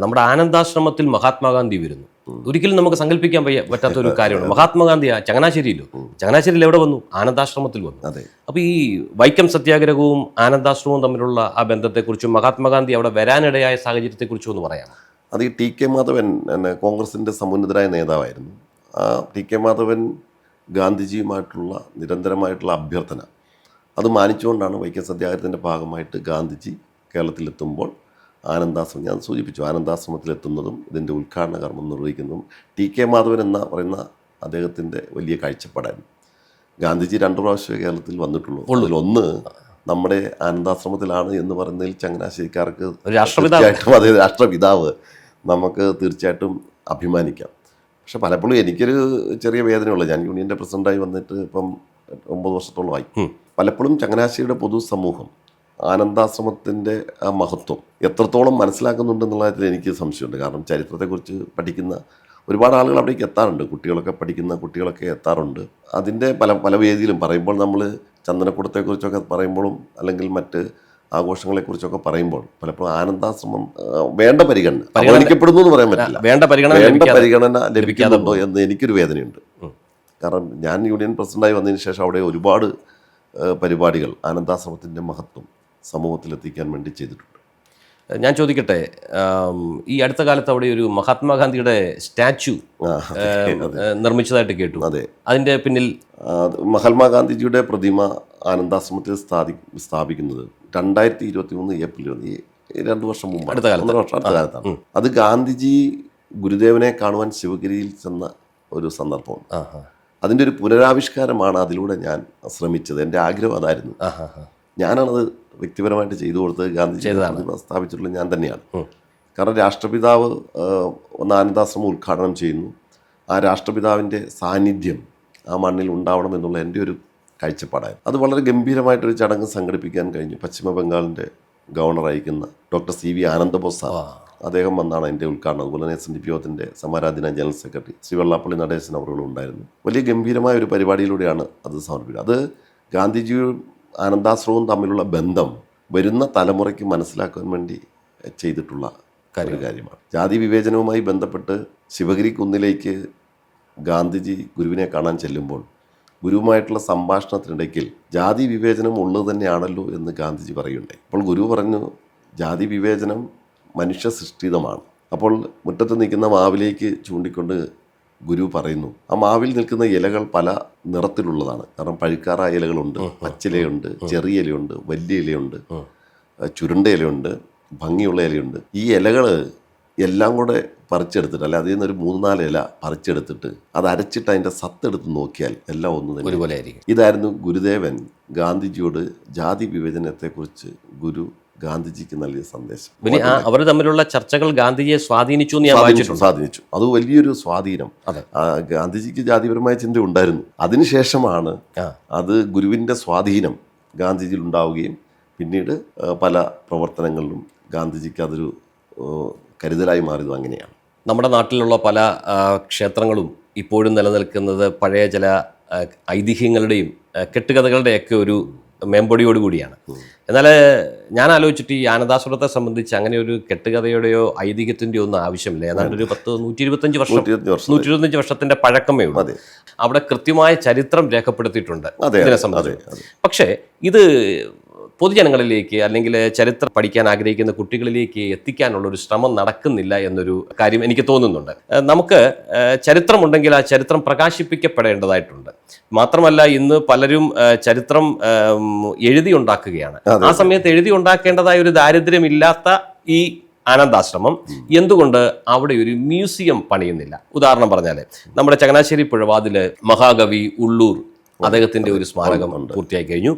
നമ്മുടെ ആനന്ദാശ്രമത്തിൽ മഹാത്മാഗാന്ധി വരുന്നു. ഒരിക്കലും നമുക്ക് സങ്കല്പിക്കാൻ വയ്യ പറ്റാത്ത ഒരു കാര്യമാണ്. മഹാത്മാഗാന്ധി ആ ചങ്ങനാശ്ശേരിയിലോ? ചങ്ങനാശ്ശേരിയിൽ എവിടെ വന്നു? ആനന്ദാശ്രമത്തിൽ വന്നു. അതെ. അപ്പോൾ ഈ വൈക്കം സത്യാഗ്രഹവും ആനന്ദാശ്രമവും തമ്മിലുള്ള ആ ബന്ധത്തെക്കുറിച്ചും മഹാത്മാഗാന്ധി അവിടെ വരാനിടയായ സാഹചര്യത്തെക്കുറിച്ചും ഒന്ന് പറയാം അത് ഈ ടി കെ മാധവൻ എന്നെ കോൺഗ്രസിന്റെ സമുന്നതരായ നേതാവായിരുന്നു. ആ ടി കെ മാധവൻ ഗാന്ധിജിയുമായിട്ടുള്ള നിരന്തരമായിട്ടുള്ള അഭ്യർത്ഥന അത് മാനിച്ചുകൊണ്ടാണ് വൈക്കം സത്യാഗ്രഹത്തിന്റെ ഭാഗമായിട്ട് ഗാന്ധിജി കേരളത്തിലെത്തുമ്പോൾ ആനന്ദാശ്രമം ഞാൻ സൂചിപ്പിച്ചു ആനന്ദാശ്രമത്തിലെത്തുന്നതും ഇതിന്റെ ഉദ്ഘാടന കർമ്മം നിർവഹിക്കുന്നതും ടി കെ മാധവൻ എന്ന പറയുന്ന അദ്ദേഹത്തിന്റെ വലിയ കാഴ്ചപ്പാടായിരുന്നു. ഗാന്ധിജി രണ്ട് പ്രാവശ്യമേ കേരളത്തിൽ വന്നിട്ടുള്ളൂ. അതിലൊന്ന് നമ്മുടെ ആനന്ദാശ്രമത്തിലാണ് എന്ന് പറയുന്നതിൽ ചങ്ങനാശ്ശേരിക്കാർക്ക് രാഷ്ട്രപിതാവ്. തീർച്ചയായിട്ടും അതെ രാഷ്ട്രപിതാവ് നമുക്ക് തീർച്ചയായിട്ടും അഭിമാനിക്കാം. പക്ഷെ പലപ്പോഴും എനിക്കൊരു ചെറിയ വേദനയുള്ളൂ. ഞാൻ യൂണിയന്റെ പ്രസിഡന്റായി വന്നിട്ട് ഇപ്പം ഒമ്പത് വർഷത്തോളമായി. പലപ്പോഴും ചങ്ങനാശ്ശേരിയുടെ പൊതുസമൂഹം ആനന്ദാശ്രമത്തിന്റെ ആ മഹത്വം എത്രത്തോളം മനസ്സിലാക്കുന്നുണ്ടെന്നുള്ള കാര്യത്തിൽ എനിക്ക് സംശയമുണ്ട്. കാരണം ചരിത്രത്തെക്കുറിച്ച് പഠിക്കുന്ന ഒരുപാട് ആളുകൾ അവിടേക്ക് എത്താറുണ്ട്. കുട്ടികളൊക്കെ പഠിക്കുന്ന കുട്ടികളൊക്കെ എത്താറുണ്ട്. അതിന്റെ പല പല വേദിയിലും പറയുമ്പോൾ നമ്മൾ ചന്ദനക്കൂടത്തെക്കുറിച്ചൊക്കെ പറയുമ്പോഴും അല്ലെങ്കിൽ മറ്റ് ആഘോഷങ്ങളെക്കുറിച്ചൊക്കെ പറയുമ്പോൾ പലപ്പോഴും ആനന്ദാശ്രമം വേണ്ട പരിഗണന പരിഗണിക്കപ്പെടുന്നു എന്ന് പറയാൻ പറ്റില്ല. വേണ്ട പരിഗണന വേണ്ട പരിഗണന ലഭിക്കുന്നുണ്ടോ എന്ന് എനിക്കൊരു വേദനയുണ്ട്. കാരണം ഞാൻ യൂണിയൻ പ്രസിഡന്റായി വന്നതിന് ശേഷം അവിടെ ഒരുപാട് പരിപാടികൾ ആനന്ദാശ്രമത്തിന്റെ മഹത്വം സമൂഹത്തിലെത്തിക്കാൻ വേണ്ടി ചെയ്തിട്ടുണ്ട്. ഞാൻ ചോദിക്കട്ടെ ഈ അടുത്ത കാലത്ത് അവിടെ ഒരു മഹാത്മാഗാന്ധിയുടെ സ്റ്റാച്ചു നിർമ്മിച്ചതായിട്ട് കേട്ടു. അതെ. അതിന്റെ പിന്നിൽ മഹാത്മാഗാന്ധിജിയുടെ പ്രതിമ ആനന്ദാശ്രമത്തിൽ സ്ഥാപി സ്ഥാപിക്കുന്നത് രണ്ടായിരത്തി ഇരുപത്തി മൂന്ന് ഏപ്രിൽ രണ്ട് വർഷം മുമ്പ് അടുത്ത കാലത്ത്. വർഷം അടുത്ത കാലത്താണ്. അത് ഗാന്ധിജി ഗുരുദേവനെ കാണുവാൻ ശിവഗിരിയിൽ ചെന്ന ഒരു സന്ദർഭമാണ് അതിന്റെ ഒരു പുനരാവിഷ്കാരമാണ് അതിലൂടെ ഞാൻ ശ്രമിച്ചത്. എന്റെ ആഗ്രഹം അതായിരുന്നു. ഞാനാണത് വ്യക്തിപരമായിട്ട് ചെയ്തു കൊടുത്തത്. പ്രതിമ സ്ഥാപിച്ചിട്ടുള്ളത് ഞാൻ തന്നെയാണ്. കാരണം രാഷ്ട്രപിതാവ് ഒന്ന് ആനന്ദാശ്രമം ഉദ്ഘാടനം ചെയ്യുന്നു. ആ രാഷ്ട്രപിതാവിന്റെ സാന്നിധ്യം ആ മണ്ണിൽ ഉണ്ടാവണം എന്നുള്ള എന്റെ ഒരു കാഴ്ചപ്പാടായിരുന്നു. അത് വളരെ ഗംഭീരമായിട്ടൊരു ചടങ്ങ് സംഘടിപ്പിക്കാൻ കഴിഞ്ഞു. പശ്ചിമ ബംഗാളിന്റെ ഗവർണർ അയക്കുന്ന ഡോക്ടർ സി വി ആനന്ദബോസ് ആ. അദ്ദേഹം വന്നാണ് അതിന്റെ ഉദ്ഘാടനം. അതുപോലെ തന്നെ എസ് എൻ ഡി പി ഒത്തിന്റെ സമാരാധന ജനറൽ സെക്രട്ടറി ശ്രീ വെള്ളാപ്പള്ളി നടേശൻ അവരുകളും ഉണ്ടായിരുന്നു. വലിയ ഗംഭീരമായ ഒരു പരിപാടിയിലൂടെയാണ് അത് സമർപ്പിക്കുന്നത്. അത് ഗാന്ധിജിയും ആനന്ദാശ്രവും തമ്മിലുള്ള ബന്ധം വരുന്ന തലമുറയ്ക്ക് മനസ്സിലാക്കാൻ വേണ്ടി ചെയ്തിട്ടുള്ള കാര്യ കാര്യമാണ്. ജാതി വിവേചനവുമായി ബന്ധപ്പെട്ട് ശിവഗിരി കുന്നിലേക്ക് ഗാന്ധിജി ഗുരുവിനെ കാണാൻ ചെല്ലുമ്പോൾ ഗുരുവുമായിട്ടുള്ള സംഭാഷണത്തിനിടയ്ക്കിൽ ജാതി വിവേചനം ഉള്ളത് തന്നെയാണല്ലോ എന്ന് ഗാന്ധിജി പറയുന്നുണ്ടായി അപ്പോൾ ഗുരു പറഞ്ഞു ജാതി വിവേചനം മനുഷ്യ സൃഷ്ടിതമാണ് അപ്പോൾ മുറ്റത്ത് നിൽക്കുന്ന മാവിലേക്ക് ചൂണ്ടിക്കൊണ്ട് ഗുരു പറയുന്നു ആ മാവിൽ നിൽക്കുന്ന ഇലകൾ പല നിറത്തിലുള്ളതാണ്. കാരണം പഴുക്കാറായ ഇലകളുണ്ട് പച്ചിലയുണ്ട് ചെറിയ ഇലയുണ്ട് വലിയ ഇലയുണ്ട് ചുരുണ്ട ഇലയുണ്ട് ഭംഗിയുള്ള ഇലയുണ്ട്. ഈ ഇലകൾ എല്ലാം കൂടെ പറിച്ചെടുത്തിട്ട് അല്ലെ അതിൽ നിന്നൊരു മൂന്ന് നാല് ഇല പറിച്ചെടുത്തിട്ട് അത് അരച്ചിട്ട് അതിന്റെ സത്തെടുത്ത് നോക്കിയാൽ എല്ലാം ഒന്ന് ഒരുപോലെ ആയിരിക്കും. ഇതായിരുന്നു ഗുരുദേവൻ ഗാന്ധിജിയോട് ജാതി വിവേചനത്തെക്കുറിച്ച് ഗുരു ഗാന്ധിജിക്ക് നൽകിയ സന്ദേശം. പിന്നെ അവർ തമ്മിലുള്ള ചർച്ചകൾ ഗാന്ധിജിയെ സ്വാധീനിച്ചു എന്ന് ഞാൻ സ്വാധീനിച്ചു വായിച്ചിട്ടുണ്ട്. സ്വാധീനിച്ചു. അത് വലിയൊരു സ്വാധീനം. ഗാന്ധിജിക്ക് ജാതിപരമായ ചിന്ത ഉണ്ടായിരുന്നു. അതിനുശേഷമാണ് അത് ഗുരുവിന്റെ സ്വാധീനം ഗാന്ധിജിയിൽ ഉണ്ടാവുകയും പിന്നീട് പല പ്രവർത്തനങ്ങളിലും ഗാന്ധിജിക്ക് അതൊരു കരുതലായി മാറിയതും അങ്ങനെയാണ്. നമ്മുടെ നാട്ടിലുള്ള പല ക്ഷേത്രങ്ങളും ഇപ്പോഴും നിലനിൽക്കുന്നത് പഴയ ചില ഐതിഹ്യങ്ങളുടെയും കെട്ടുകഥകളുടെയൊക്കെ ഒരു മേമ്പൊടിയോടുകൂടിയാണ് എന്നാൽ ഞാൻ ആലോചിച്ചിട്ട് ഈ ആനന്ദാസുരത്തെ സംബന്ധിച്ച് അങ്ങനെ ഒരു കെട്ടുകഥയുടെയോ ഐതിഹ്യത്തിന്റെയോ ഒന്നും ആവശ്യമില്ല. ഏതാണ്ട് ഒരു പത്ത് നൂറ്റി ഇരുപത്തഞ്ച് വർഷം. നൂറ്റി ഇരുപത്തഞ്ച് വർഷത്തിന്റെ പഴക്കമേ ഉള്ളൂ. അവിടെ കൃത്യമായ ചരിത്രം രേഖപ്പെടുത്തിയിട്ടുണ്ട് അതിനെ ഇതിനെ സംബന്ധിച്ച്. പക്ഷേ ഇത് പൊതുജനങ്ങളിലേക്ക് അല്ലെങ്കിൽ ചരിത്രം പഠിക്കാൻ ആഗ്രഹിക്കുന്ന കുട്ടികളിലേക്ക് എത്തിക്കാനുള്ള ഒരു ശ്രമം നടക്കുന്നില്ല എന്നൊരു കാര്യം എനിക്ക് തോന്നുന്നുണ്ട്. നമുക്ക് ചരിത്രമുണ്ടെങ്കിൽ ആ ചരിത്രം പ്രകാശിപ്പിക്കപ്പെടേണ്ടതായിട്ടുണ്ട്. മാത്രമല്ല ഇന്ന് പലരും ചരിത്രം എഴുതി ഉണ്ടാക്കുകയാണ് ആ സമയത്ത് എഴുതി ഉണ്ടാക്കേണ്ടതായ ഒരു ദാരിദ്ര്യമില്ലാത്ത ഈ ആനന്ദാശ്രമം എന്തുകൊണ്ട് അവിടെ ഒരു മ്യൂസിയം പണിയുന്നില്ല? ഉദാഹരണം പറഞ്ഞാൽ നമ്മുടെ ചങ്ങനാശ്ശേരി പുഴവാതിൽ മഹാകവി ഉള്ളൂർ അദ്ദേഹത്തിന്റെ ഒരു സ്മാരകം പൂർത്തിയായി കഴിഞ്ഞു.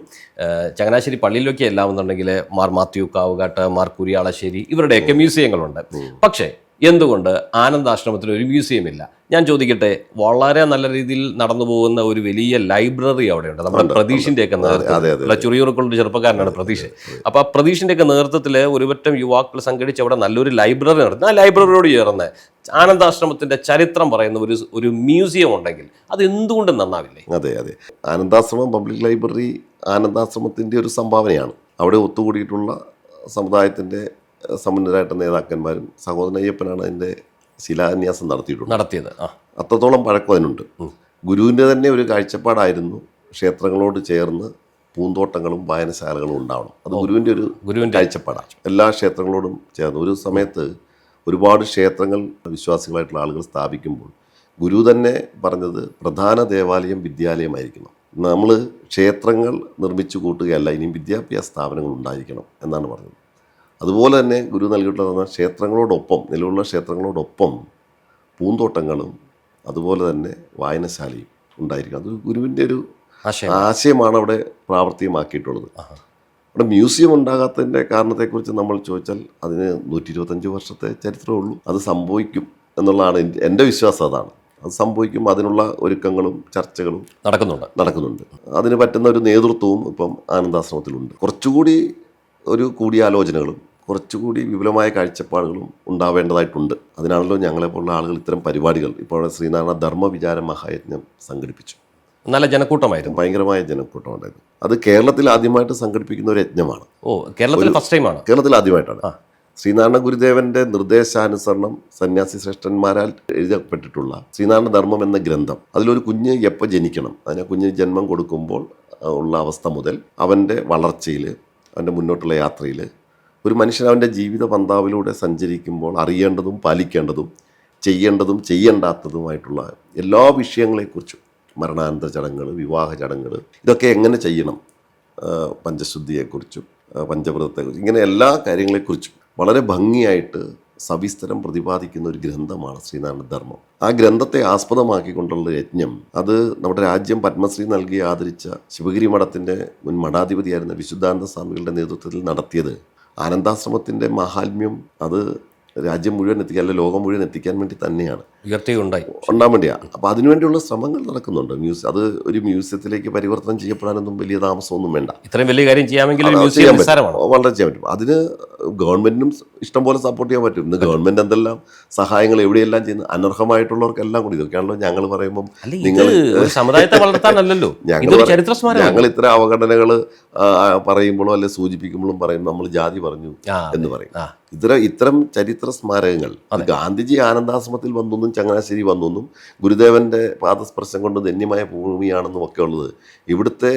ചങ്ങനാശ്ശേരി പള്ളിയിലൊക്കെ എല്ലാം എന്നുണ്ടെങ്കിൽ മാർ മാത്യു കാവുകാട്ട് മാർ കുരിയാളശ്ശേരി ഇവരുടെയൊക്കെ മ്യൂസിയങ്ങളുണ്ട്. പക്ഷേ എന്തുകൊണ്ട് ആനന്ദാശ്രമത്തിൽ ഒരു മ്യൂസിയം ഇല്ല ഞാൻ ചോദിക്കട്ടെ വളരെ നല്ല രീതിയിൽ നടന്നു പോകുന്ന ഒരു വലിയ ലൈബ്രറി അവിടെയുണ്ട്. നമ്മുടെ പ്രതീഷിന്റെ ഒക്കെ അതെ അതെ നേതൃത്വത്തിൽ ചുറിയൂർക്കുള്ള ചെറുപ്പക്കാരനാണ് പ്രതീഷ്. അപ്പൊ ആ പ്രതീഷിന്റെ ഒക്കെ നേതൃത്വത്തിൽ ഒരുപറ്റം യുവാക്കൾ സംഘടിച്ച് അവിടെ നല്ലൊരു ലൈബ്രറി നടത്തുന്നു. ആ ലൈബ്രറിയോട് ചേർന്ന് ആനന്ദാശ്രമത്തിന്റെ ചരിത്രം പറയുന്ന ഒരു ഒരു മ്യൂസിയം ഉണ്ടെങ്കിൽ അത് എന്തുകൊണ്ട് നന്നാവില്ലേ? അതെ അതെ. ആനന്ദാശ്രമം പബ്ലിക് ലൈബ്രറി ആനന്ദാശ്രമത്തിന്റെ ഒരു സംഭാവനയാണ്. അവിടെ ഒത്തുകൂടിയിട്ടുള്ള സമുദായത്തിന്റെ ഏഹ്, സമ്പന്നരായിട്ടുള്ള നേതാക്കന്മാരും സഹോദരൻ അയ്യപ്പനാണ് അതിന്റെ ശിലാന്യാസം നടത്തിയിട്ടുണ്ട് നടത്തിയത്. അത്രത്തോളം പഴക്കം അതിനുണ്ട്. ഗുരുവിന്റെ തന്നെ ഒരു കാഴ്ചപ്പാടായിരുന്നു ക്ഷേത്രങ്ങളോട് ചേർന്ന് പൂന്തോട്ടങ്ങളും വായനശാലകളും ഉണ്ടാവണം. അത് ഗുരുവിന്റെ ഒരു ഗുരുവിന്റെ കാഴ്ചപ്പാടാണ്. എല്ലാ ക്ഷേത്രങ്ങളോടും ചേർന്ന് ഒരു സമയത്ത് ഒരുപാട് ക്ഷേത്രങ്ങൾ വിശ്വാസികളായിട്ടുള്ള ആളുകൾ സ്ഥാപിക്കുമ്പോൾ ഗുരു തന്നെ പറഞ്ഞത് പ്രധാന ദേവാലയം വിദ്യാലയമായിരിക്കണം. നമ്മൾ ക്ഷേത്രങ്ങൾ നിർമ്മിച്ചു കൂട്ടുകയല്ല ഇനിയും വിദ്യാഭ്യാസ സ്ഥാപനങ്ങൾ ഉണ്ടായിരിക്കണം എന്നാണ് പറഞ്ഞത്. അതുപോലെ തന്നെ ഗുരു നൽകിയിട്ടുള്ള ക്ഷേത്രങ്ങളോടൊപ്പം നിലവിലുള്ള ക്ഷേത്രങ്ങളോടൊപ്പം പൂന്തോട്ടങ്ങളും അതുപോലെ തന്നെ വായനശാലയും ഉണ്ടായിരിക്കണം. അത് ഗുരുവിന്റെ ഒരു ആശയം ആശയമാണ് അവിടെ പ്രാവർത്തികമാക്കിയിട്ടുള്ളത്. അവിടെ മ്യൂസിയം ഉണ്ടാകാത്തതിന്റെ കാരണത്തെക്കുറിച്ച് നമ്മൾ ചോദിച്ചാൽ അതിന് നൂറ്റി ഇരുപത്തഞ്ച് വർഷത്തെ ചരിത്രമേ ഉള്ളൂ. അത് സംഭവിക്കും എന്നുള്ളതാണ് എന്റെ- എന്റെ വിശ്വാസം അതാണ്. അത് സംഭവിക്കും അതിനുള്ള ഒരുക്കങ്ങളും ചർച്ചകളും നടക്കുന്നുണ്ട്. നടക്കുന്നുണ്ട്. അതിന് പറ്റുന്ന ഒരു നേതൃത്വവും ഇപ്പം ആനന്ദാശ്രമത്തിലുണ്ട്. കുറച്ചുകൂടി ഒരു കൂടിയാലോചനകളും കുറച്ചുകൂടി വിപുലമായ കാഴ്ചപ്പാടുകളും ഉണ്ടാവേണ്ടതായിട്ടുണ്ട്. അതിനാണല്ലോ ഞങ്ങളെപ്പോലുള്ള ആളുകൾ ഇത്തരം പരിപാടികൾ. ഇപ്പോൾ ശ്രീനാരായണ ധർമ്മ വിചാര മഹായജ്ഞം സംഘടിപ്പിച്ചു. നല്ല ജനക്കൂട്ടമായിരുന്നു. ഭയങ്കരമായ ജനക്കൂട്ടം ഉണ്ടായിരുന്നു അത് കേരളത്തിൽ ആദ്യമായിട്ട് സംഘടിപ്പിക്കുന്ന ഒരു യജ്ഞമാണ്. ഓ കേരളത്തിൽ ഫസ്റ്റ് ടൈമാണ് കേരളത്തിൽ ആദ്യമായിട്ടാണ്. ശ്രീനാരായണ ഗുരുദേവന്റെ നിർദ്ദേശാനുസരണം സന്യാസി ശ്രേഷ്ഠന്മാരാൽ എഴുതപ്പെട്ടിട്ടുള്ള ശ്രീനാരായണ ധർമ്മം എന്ന ഗ്രന്ഥം. അതിലൊരു കുഞ്ഞ് എപ്പോൾ ജനിക്കണം? അതിനെ കുഞ്ഞ് ജന്മം കൊടുക്കുമ്പോൾ ഉള്ള അവസ്ഥ മുതൽ അവന്റെ വളർച്ചയിൽ അവന്റെ മുന്നോട്ടുള്ള യാത്രയിൽ ഒരു മനുഷ്യൻ അവന്റെ ജീവിത പന്താവിലൂടെ സഞ്ചരിക്കുമ്പോൾ അറിയേണ്ടതും പാലിക്കേണ്ടതും ചെയ്യേണ്ടതും ചെയ്യേണ്ടാത്തതുമായിട്ടുള്ള എല്ലാ വിഷയങ്ങളെക്കുറിച്ചും മരണാനന്തര ചടങ്ങുകൾ വിവാഹ ചടങ്ങുകൾ ഇതൊക്കെ എങ്ങനെ ചെയ്യണം? പഞ്ചശുദ്ധിയെക്കുറിച്ചും പഞ്ചവ്രതത്തെക്കുറിച്ചും ഇങ്ങനെ എല്ലാ കാര്യങ്ങളെക്കുറിച്ചും വളരെ ഭംഗിയായിട്ട് സവിസ്തരം പ്രതിപാദിക്കുന്ന ഒരു ഗ്രന്ഥമാണ് ശ്രീനാരായണ ധർമ്മം. ആ ഗ്രന്ഥത്തെ ആസ്പദമാക്കിക്കൊണ്ടുള്ള യജ്ഞം അത് നമ്മുടെ രാജ്യം പത്മശ്രീ നൽകി ആദരിച്ച ശിവഗിരി മഠത്തിന്റെ മുൻ മഠാധിപതിയായിരുന്ന വിശുദ്ധാനന്ദ സ്വാമികളുടെ നേതൃത്വത്തിൽ നടത്തിയത് ആനന്ദാശ്രമത്തിന്റെ മാഹാത്മ്യം അത് രാജ്യം മുഴുവൻ എത്തിക്കാൻ അല്ലെങ്കിൽ ലോകം മുഴുവൻ എത്തിക്കാൻ വേണ്ടി തന്നെയാണ്. ഉയർത്തിയുണ്ടായി ഉണ്ടാൻ വേണ്ടിയാണ് അപ്പോൾ അതിനുവേണ്ടിയുള്ള ശ്രമങ്ങൾ നടക്കുന്നുണ്ട്. മ്യൂസിയം അത് ഒരു മ്യൂസിയത്തിലേക്ക് പരിവർത്തനം ചെയ്യപ്പെടാനൊന്നും വലിയ താമസമൊന്നും വേണ്ട. ഇത്രയും വലിയ കാര്യം ചെയ്യാമെങ്കിൽ മ്യൂസിയം വളരെ ചെയ്യാൻ പറ്റും. അതിന് ഗവൺമെന്റിനും ഇഷ്ടംപോലെ സപ്പോർട്ട് ചെയ്യാൻ പറ്റും. ഇന്ന് ഗവൺമെന്റ് എന്തെല്ലാം സഹായങ്ങൾ എവിടെയെല്ലാം ചെയ്യുന്ന? അനർഹമായിട്ടുള്ളവർക്കെല്ലാം കൂടി. ഇതൊക്കെയാണല്ലോ ഞങ്ങൾ പറയുമ്പം നിങ്ങൾ സമുദായത്തെ വളർത്താനല്ലോ ഞങ്ങൾ ഞങ്ങൾ ഇത്ര അവഗണനകൾ പറയുമ്പോഴോ അല്ലെ സൂചിപ്പിക്കുമ്പോഴും പറയും നമ്മൾ ജാതി പറഞ്ഞു എന്ന് പറയും. ഇത്ര ഇത്തരം ഇത്തരം ചരിത്ര സ്മാരകങ്ങൾ ഗാന്ധിജി ആനന്ദാശ്രമത്തിൽ വന്നൊന്നും ചങ്ങനാശ്ശേരി വന്നൊന്നും ഗുരുദേവന്റെ പാദസ്പർശം കൊണ്ട് ധന്യമായ ഭൂമിയാണെന്നും ഒക്കെ ഉള്ളത്. ഇവിടുത്തെ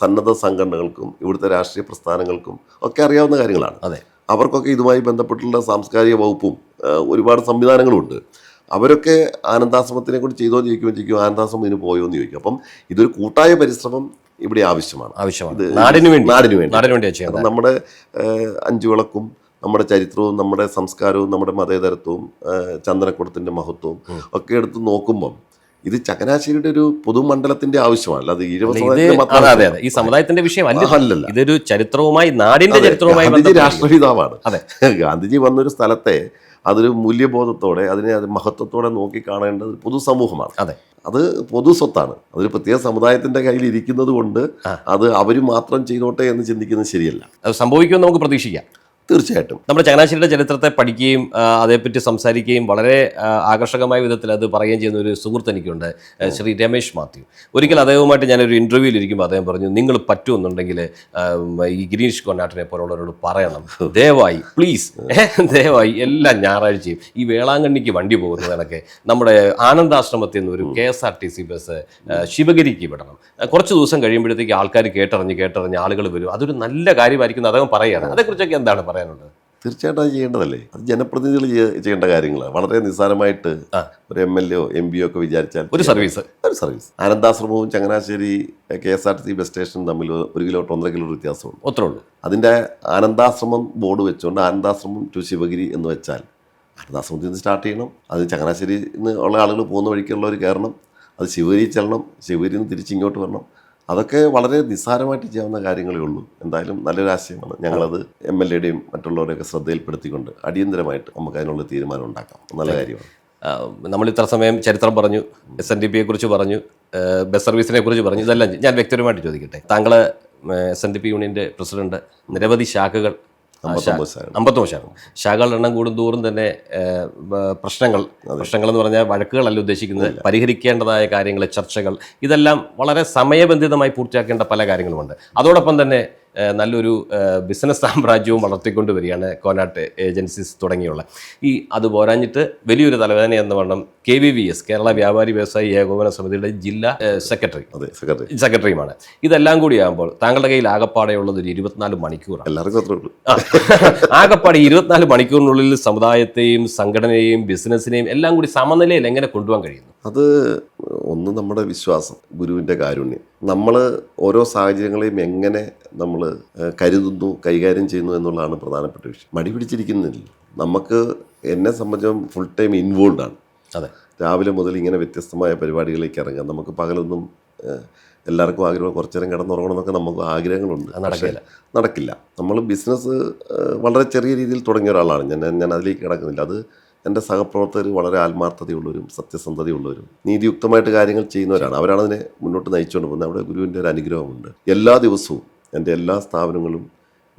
സന്നദ്ധ സംഘടനകൾക്കും ഇവിടുത്തെ രാഷ്ട്രീയ പ്രസ്ഥാനങ്ങൾക്കും ഒക്കെ അറിയാവുന്ന കാര്യങ്ങളാണ്. അതെ. അവർക്കൊക്കെ ഇതുമായി ബന്ധപ്പെട്ടുള്ള സാംസ്കാരിക വകുപ്പും ഒരുപാട് സംവിധാനങ്ങളുമുണ്ട് അവരൊക്കെ ആനന്ദാശ്രമത്തിനെ കൂടി ചെയ്തോ ചോദിക്കുമ്പോൾ ചോദിക്കും ആനന്ദാശ്രമം ഇതിന് പോയോ? എന്ന് ചോദിക്കും. അപ്പം ഇതൊരു കൂട്ടായ പരിശ്രമം ഇവിടെ ആവശ്യമാണ്. ആവശ്യമാണ്. നാടിന് വേണ്ടി. നാടിന് വേണ്ടി. നാടിന് വേണ്ടി നമ്മുടെ അഞ്ചുവിളക്കും അഞ്ചു വിളക്കും നമ്മുടെ ചരിത്രവും നമ്മുടെ സംസ്കാരവും നമ്മുടെ മതേതരത്വവും ചന്ദനക്കുടത്തിന്റെ മഹത്വവും ഒക്കെ എടുത്ത് നോക്കുമ്പം ഇത് ചങ്ങനാശ്ശേരിയുടെ ഒരു പൊതുമണ്ഡലത്തിന്റെ ആവശ്യമാണ്. അല്ലാതെ ഈ സമുദായത്തിന്റെ വിഷയം അല്ലല്ല. ഇതൊരു ചരിത്രവുമായി നാടിന്റെ ചരിത്രവുമായി ഗാന്ധിജി. രാഷ്ട്രപിതാവാണ്. അതെ. ഗാന്ധിജി വന്നൊരു സ്ഥലത്തെ അതൊരു മൂല്യബോധത്തോടെ അതിനെ അത് മഹത്വത്തോടെ നോക്കി കാണേണ്ടത് ഒരു പൊതുസമൂഹമാണ്. അതെ. അത് പൊതു സ്വത്താണ് അതൊരു പ്രത്യേക സമുദായത്തിന്റെ കയ്യിൽ ഇരിക്കുന്നത് കൊണ്ട് അത് അവർ മാത്രം ചെയ്തോട്ടെ എന്ന് ചിന്തിക്കുന്നത് ശരിയല്ല. അത് സംഭവിക്കുമെന്ന് നമുക്ക് പ്രതീക്ഷിക്കാം. തീർച്ചയായിട്ടും. നമ്മുടെ ചങ്ങനാശ്ശേരിയുടെ ചരിത്രത്തെ പഠിക്കുകയും അതേപ്പറ്റി സംസാരിക്കുകയും വളരെ ആകർഷകമായ വിധത്തിൽ അത് പറയുകയും ചെയ്യുന്ന ഒരു സുഹൃത്ത് എനിക്കുണ്ട് ശ്രീ രമേശ് മാത്യു. ഒരിക്കൽ അദ്ദേഹവുമായിട്ട് ഞാനൊരു ഇന്റർവ്യൂവിൽ ഇരിക്കുമ്പോൾ അദ്ദേഹം പറഞ്ഞു നിങ്ങൾ പറ്റുമെന്നുണ്ടെങ്കിൽ ഈ ഗിരീഷ് കൊണ്ടാട്ടിനെ പോലുള്ളവരോട് പറയണം. ദയവായി പ്ലീസ് ദയവായി എല്ലാ ഞായറാഴ്ചയും ഈ വേളാങ്കണ്ണിക്ക് വണ്ടി പോകുന്നതിനൊക്കെ നമ്മുടെ ആനന്ദാശ്രമത്തിൽ നിന്ന് ഒരു K S R T C bus ശിവഗിരിക്ക് വിടണം. കുറച്ച് ദിവസം കഴിയുമ്പോഴത്തേക്ക് ആൾക്കാർ കേട്ടറിഞ്ഞ് കേട്ടറിഞ്ഞ് ആളുകൾ വരും. അതൊരു നല്ല കാര്യമായിരിക്കും അദ്ദേഹം പറയുകയാണ്. അതേക്കുറിച്ചൊക്കെ എന്താണ് പറയാനുള്ളത് തീർച്ചയായിട്ടും അത് ചെയ്യേണ്ടതല്ലേ? അത് ജനപ്രതിനിധികൾ ചെയ്യേണ്ട കാര്യങ്ങളാണ് വളരെ നിസ്സാരമായിട്ട് ഒരു M L A M P ഒക്കെ വിചാരിച്ചാൽ ഒരു സർവീസ് ഒരു service ആനന്ദാശ്രമവും Changanassery K S R T C bus സ്റ്റേഷനും തമ്മിൽ ഒരു കിലോമീറ്റർ ഒന്നര കിലോമീറ്റർ വ്യത്യാസമുണ്ട്. അത്രേ ഉള്ളൂ. അതിന്റെ ആനന്ദാശ്രമം ബോർഡ് വെച്ചുകൊണ്ട് ആനന്ദാശ്രമം ടു ശിവഗിരി എന്ന് വെച്ചാൽ ആനന്ദാശ്രമത്തിൽ നിന്ന് സ്റ്റാർട്ട് ചെയ്യണം. അത് ചങ്ങനാശ്ശേരി നിന്ന് ഉള്ള ആളുകൾ പോകുന്ന വഴിക്കുള്ളവർ കയറണം. അത് ശിവഗിരി ചെല്ലണം. ശിവഗിരി നിന്ന് തിരിച്ച് ഇങ്ങോട്ട് വരണം. അതൊക്കെ വളരെ നിസ്സാരമായിട്ട് ചെയ്യാവുന്ന കാര്യങ്ങളേ ഉള്ളൂ. എന്തായാലും നല്ലൊരു ആശയമാണ്. ഞങ്ങളത് എം എൽ എയുടെയും മറ്റുള്ളവരെയൊക്കെ ശ്രദ്ധയിൽപ്പെടുത്തിക്കൊണ്ട് അടിയന്തരമായിട്ട് നമുക്ക് അതിനുള്ള തീരുമാനം ഉണ്ടാക്കാം. നല്ല കാര്യമാണ്. നമ്മൾ ഇത്ര സമയം ചരിത്രം പറഞ്ഞു എസ് എൻ ഡി പിയെ കുറിച്ച് പറഞ്ഞു ബസ് സർവീസിനെ കുറിച്ച് പറഞ്ഞു ഇതെല്ലാം ഞാൻ വ്യക്തിപരമായിട്ട് ചോദിക്കട്ടെ. താങ്കൾ എസ് എൻ ഡി പി യൂണിയന്റെ പ്രസിഡന്റ് നിരവധി ശാഖകൾ അമ്പത്തൊമ്പത് ശാഖ ശാഖകളുടെ എണ്ണം കൂടുന്തോറും തന്നെ പ്രശ്നങ്ങൾ പ്രശ്നങ്ങൾ എന്ന് പറഞ്ഞാൽ വഴക്കുകളല്ല ഉദ്ദേശിക്കുന്നത് പരിഹരിക്കേണ്ടതായ കാര്യങ്ങൾ ചർച്ചകൾ ഇതെല്ലാം വളരെ സമയബന്ധിതമായി പൂർത്തിയാക്കേണ്ട പല കാര്യങ്ങളുമുണ്ട്. അതോടൊപ്പം തന്നെ നല്ലൊരു ബിസിനസ് സാമ്രാജ്യവും വളർത്തിക്കൊണ്ട് വരികയാണ് കോനാട്ട് ഏജൻസീസ് തുടങ്ങിയുള്ള. ഈ അത് പോരാഞ്ഞിട്ട് വലിയൊരു തലവേദന എന്ന് വണ്ണം K V V S Kerala വ്യാപാരി വ്യവസായി ഏകോപന സമിതിയുടെ ജില്ലാ സെക്രട്ടറി അതെ സെക്രട്ടറി സെക്രട്ടറിയുമാണ് ഇതെല്ലാം കൂടി ആകുമ്പോൾ താങ്കളുടെ കയ്യിൽ ആകപ്പാടെ ഉള്ളത് ഒരു ഇരുപത്തിനാല് മണിക്കൂറാണ്. എല്ലാവർക്കും. ആകപ്പാടെ ഇരുപത്തിനാല് മണിക്കൂറിനുള്ളിൽ സമുദായത്തെയും സംഘടനയെയും ബിസിനസ്സിനെയും എല്ലാം കൂടി സമനിലയിൽ എങ്ങനെ കൊണ്ടുപോകാൻ കഴിയുന്നു? അത് ഒന്ന് നമ്മുടെ വിശ്വാസം ഗുരുവിന്റെ കാരുണ്യം. നമ്മൾ ഓരോ സാഹചര്യങ്ങളെയും എങ്ങനെ നമ്മൾ കരുതുന്നു കൈകാര്യം ചെയ്യുന്നു എന്നുള്ളതാണ് പ്രധാനപ്പെട്ട വിഷയം. മടി പിടിച്ചിരിക്കുന്നില്ല. നമുക്ക് എന്നെ സംബന്ധിച്ചും ഫുൾ ടൈം ഇൻവോൾവ് ആണ്. അതെ. രാവിലെ മുതൽ ഇങ്ങനെ വ്യത്യസ്തമായ പരിപാടികളിലേക്ക് ഇറങ്ങാം. നമുക്ക് പകലൊന്നും എല്ലാവർക്കും ആഗ്രഹം കുറച്ചു നേരം കിടന്നുറങ്ങണം എന്നൊക്കെ നമുക്ക് ആഗ്രഹങ്ങളുണ്ട്. നടക്കില്ല. നടക്കില്ല. നമ്മൾ ബിസിനസ് വളരെ ചെറിയ രീതിയിൽ തുടങ്ങിയ ഒരാളാണ്. ഞാൻ ഞാൻ അതിലേക്ക് കിടക്കുന്നില്ല. അത് എന്റെ സഹപ്രവർത്തകർ വളരെ ആത്മാർത്ഥതയുള്ളവരും സത്യസന്ധതയുള്ളവരും നീതിയുക്തമായിട്ട് കാര്യങ്ങൾ ചെയ്യുന്നവരാണ്. അവരാണ് അതിനെ മുന്നോട്ട് നയിച്ചുകൊണ്ട് പോകുന്നത്. അവിടെ ഗുരുവിന്റെ ഒരു അനുഗ്രഹമുണ്ട്. എല്ലാ ദിവസവും എന്റെ എല്ലാ സ്ഥാപനങ്ങളും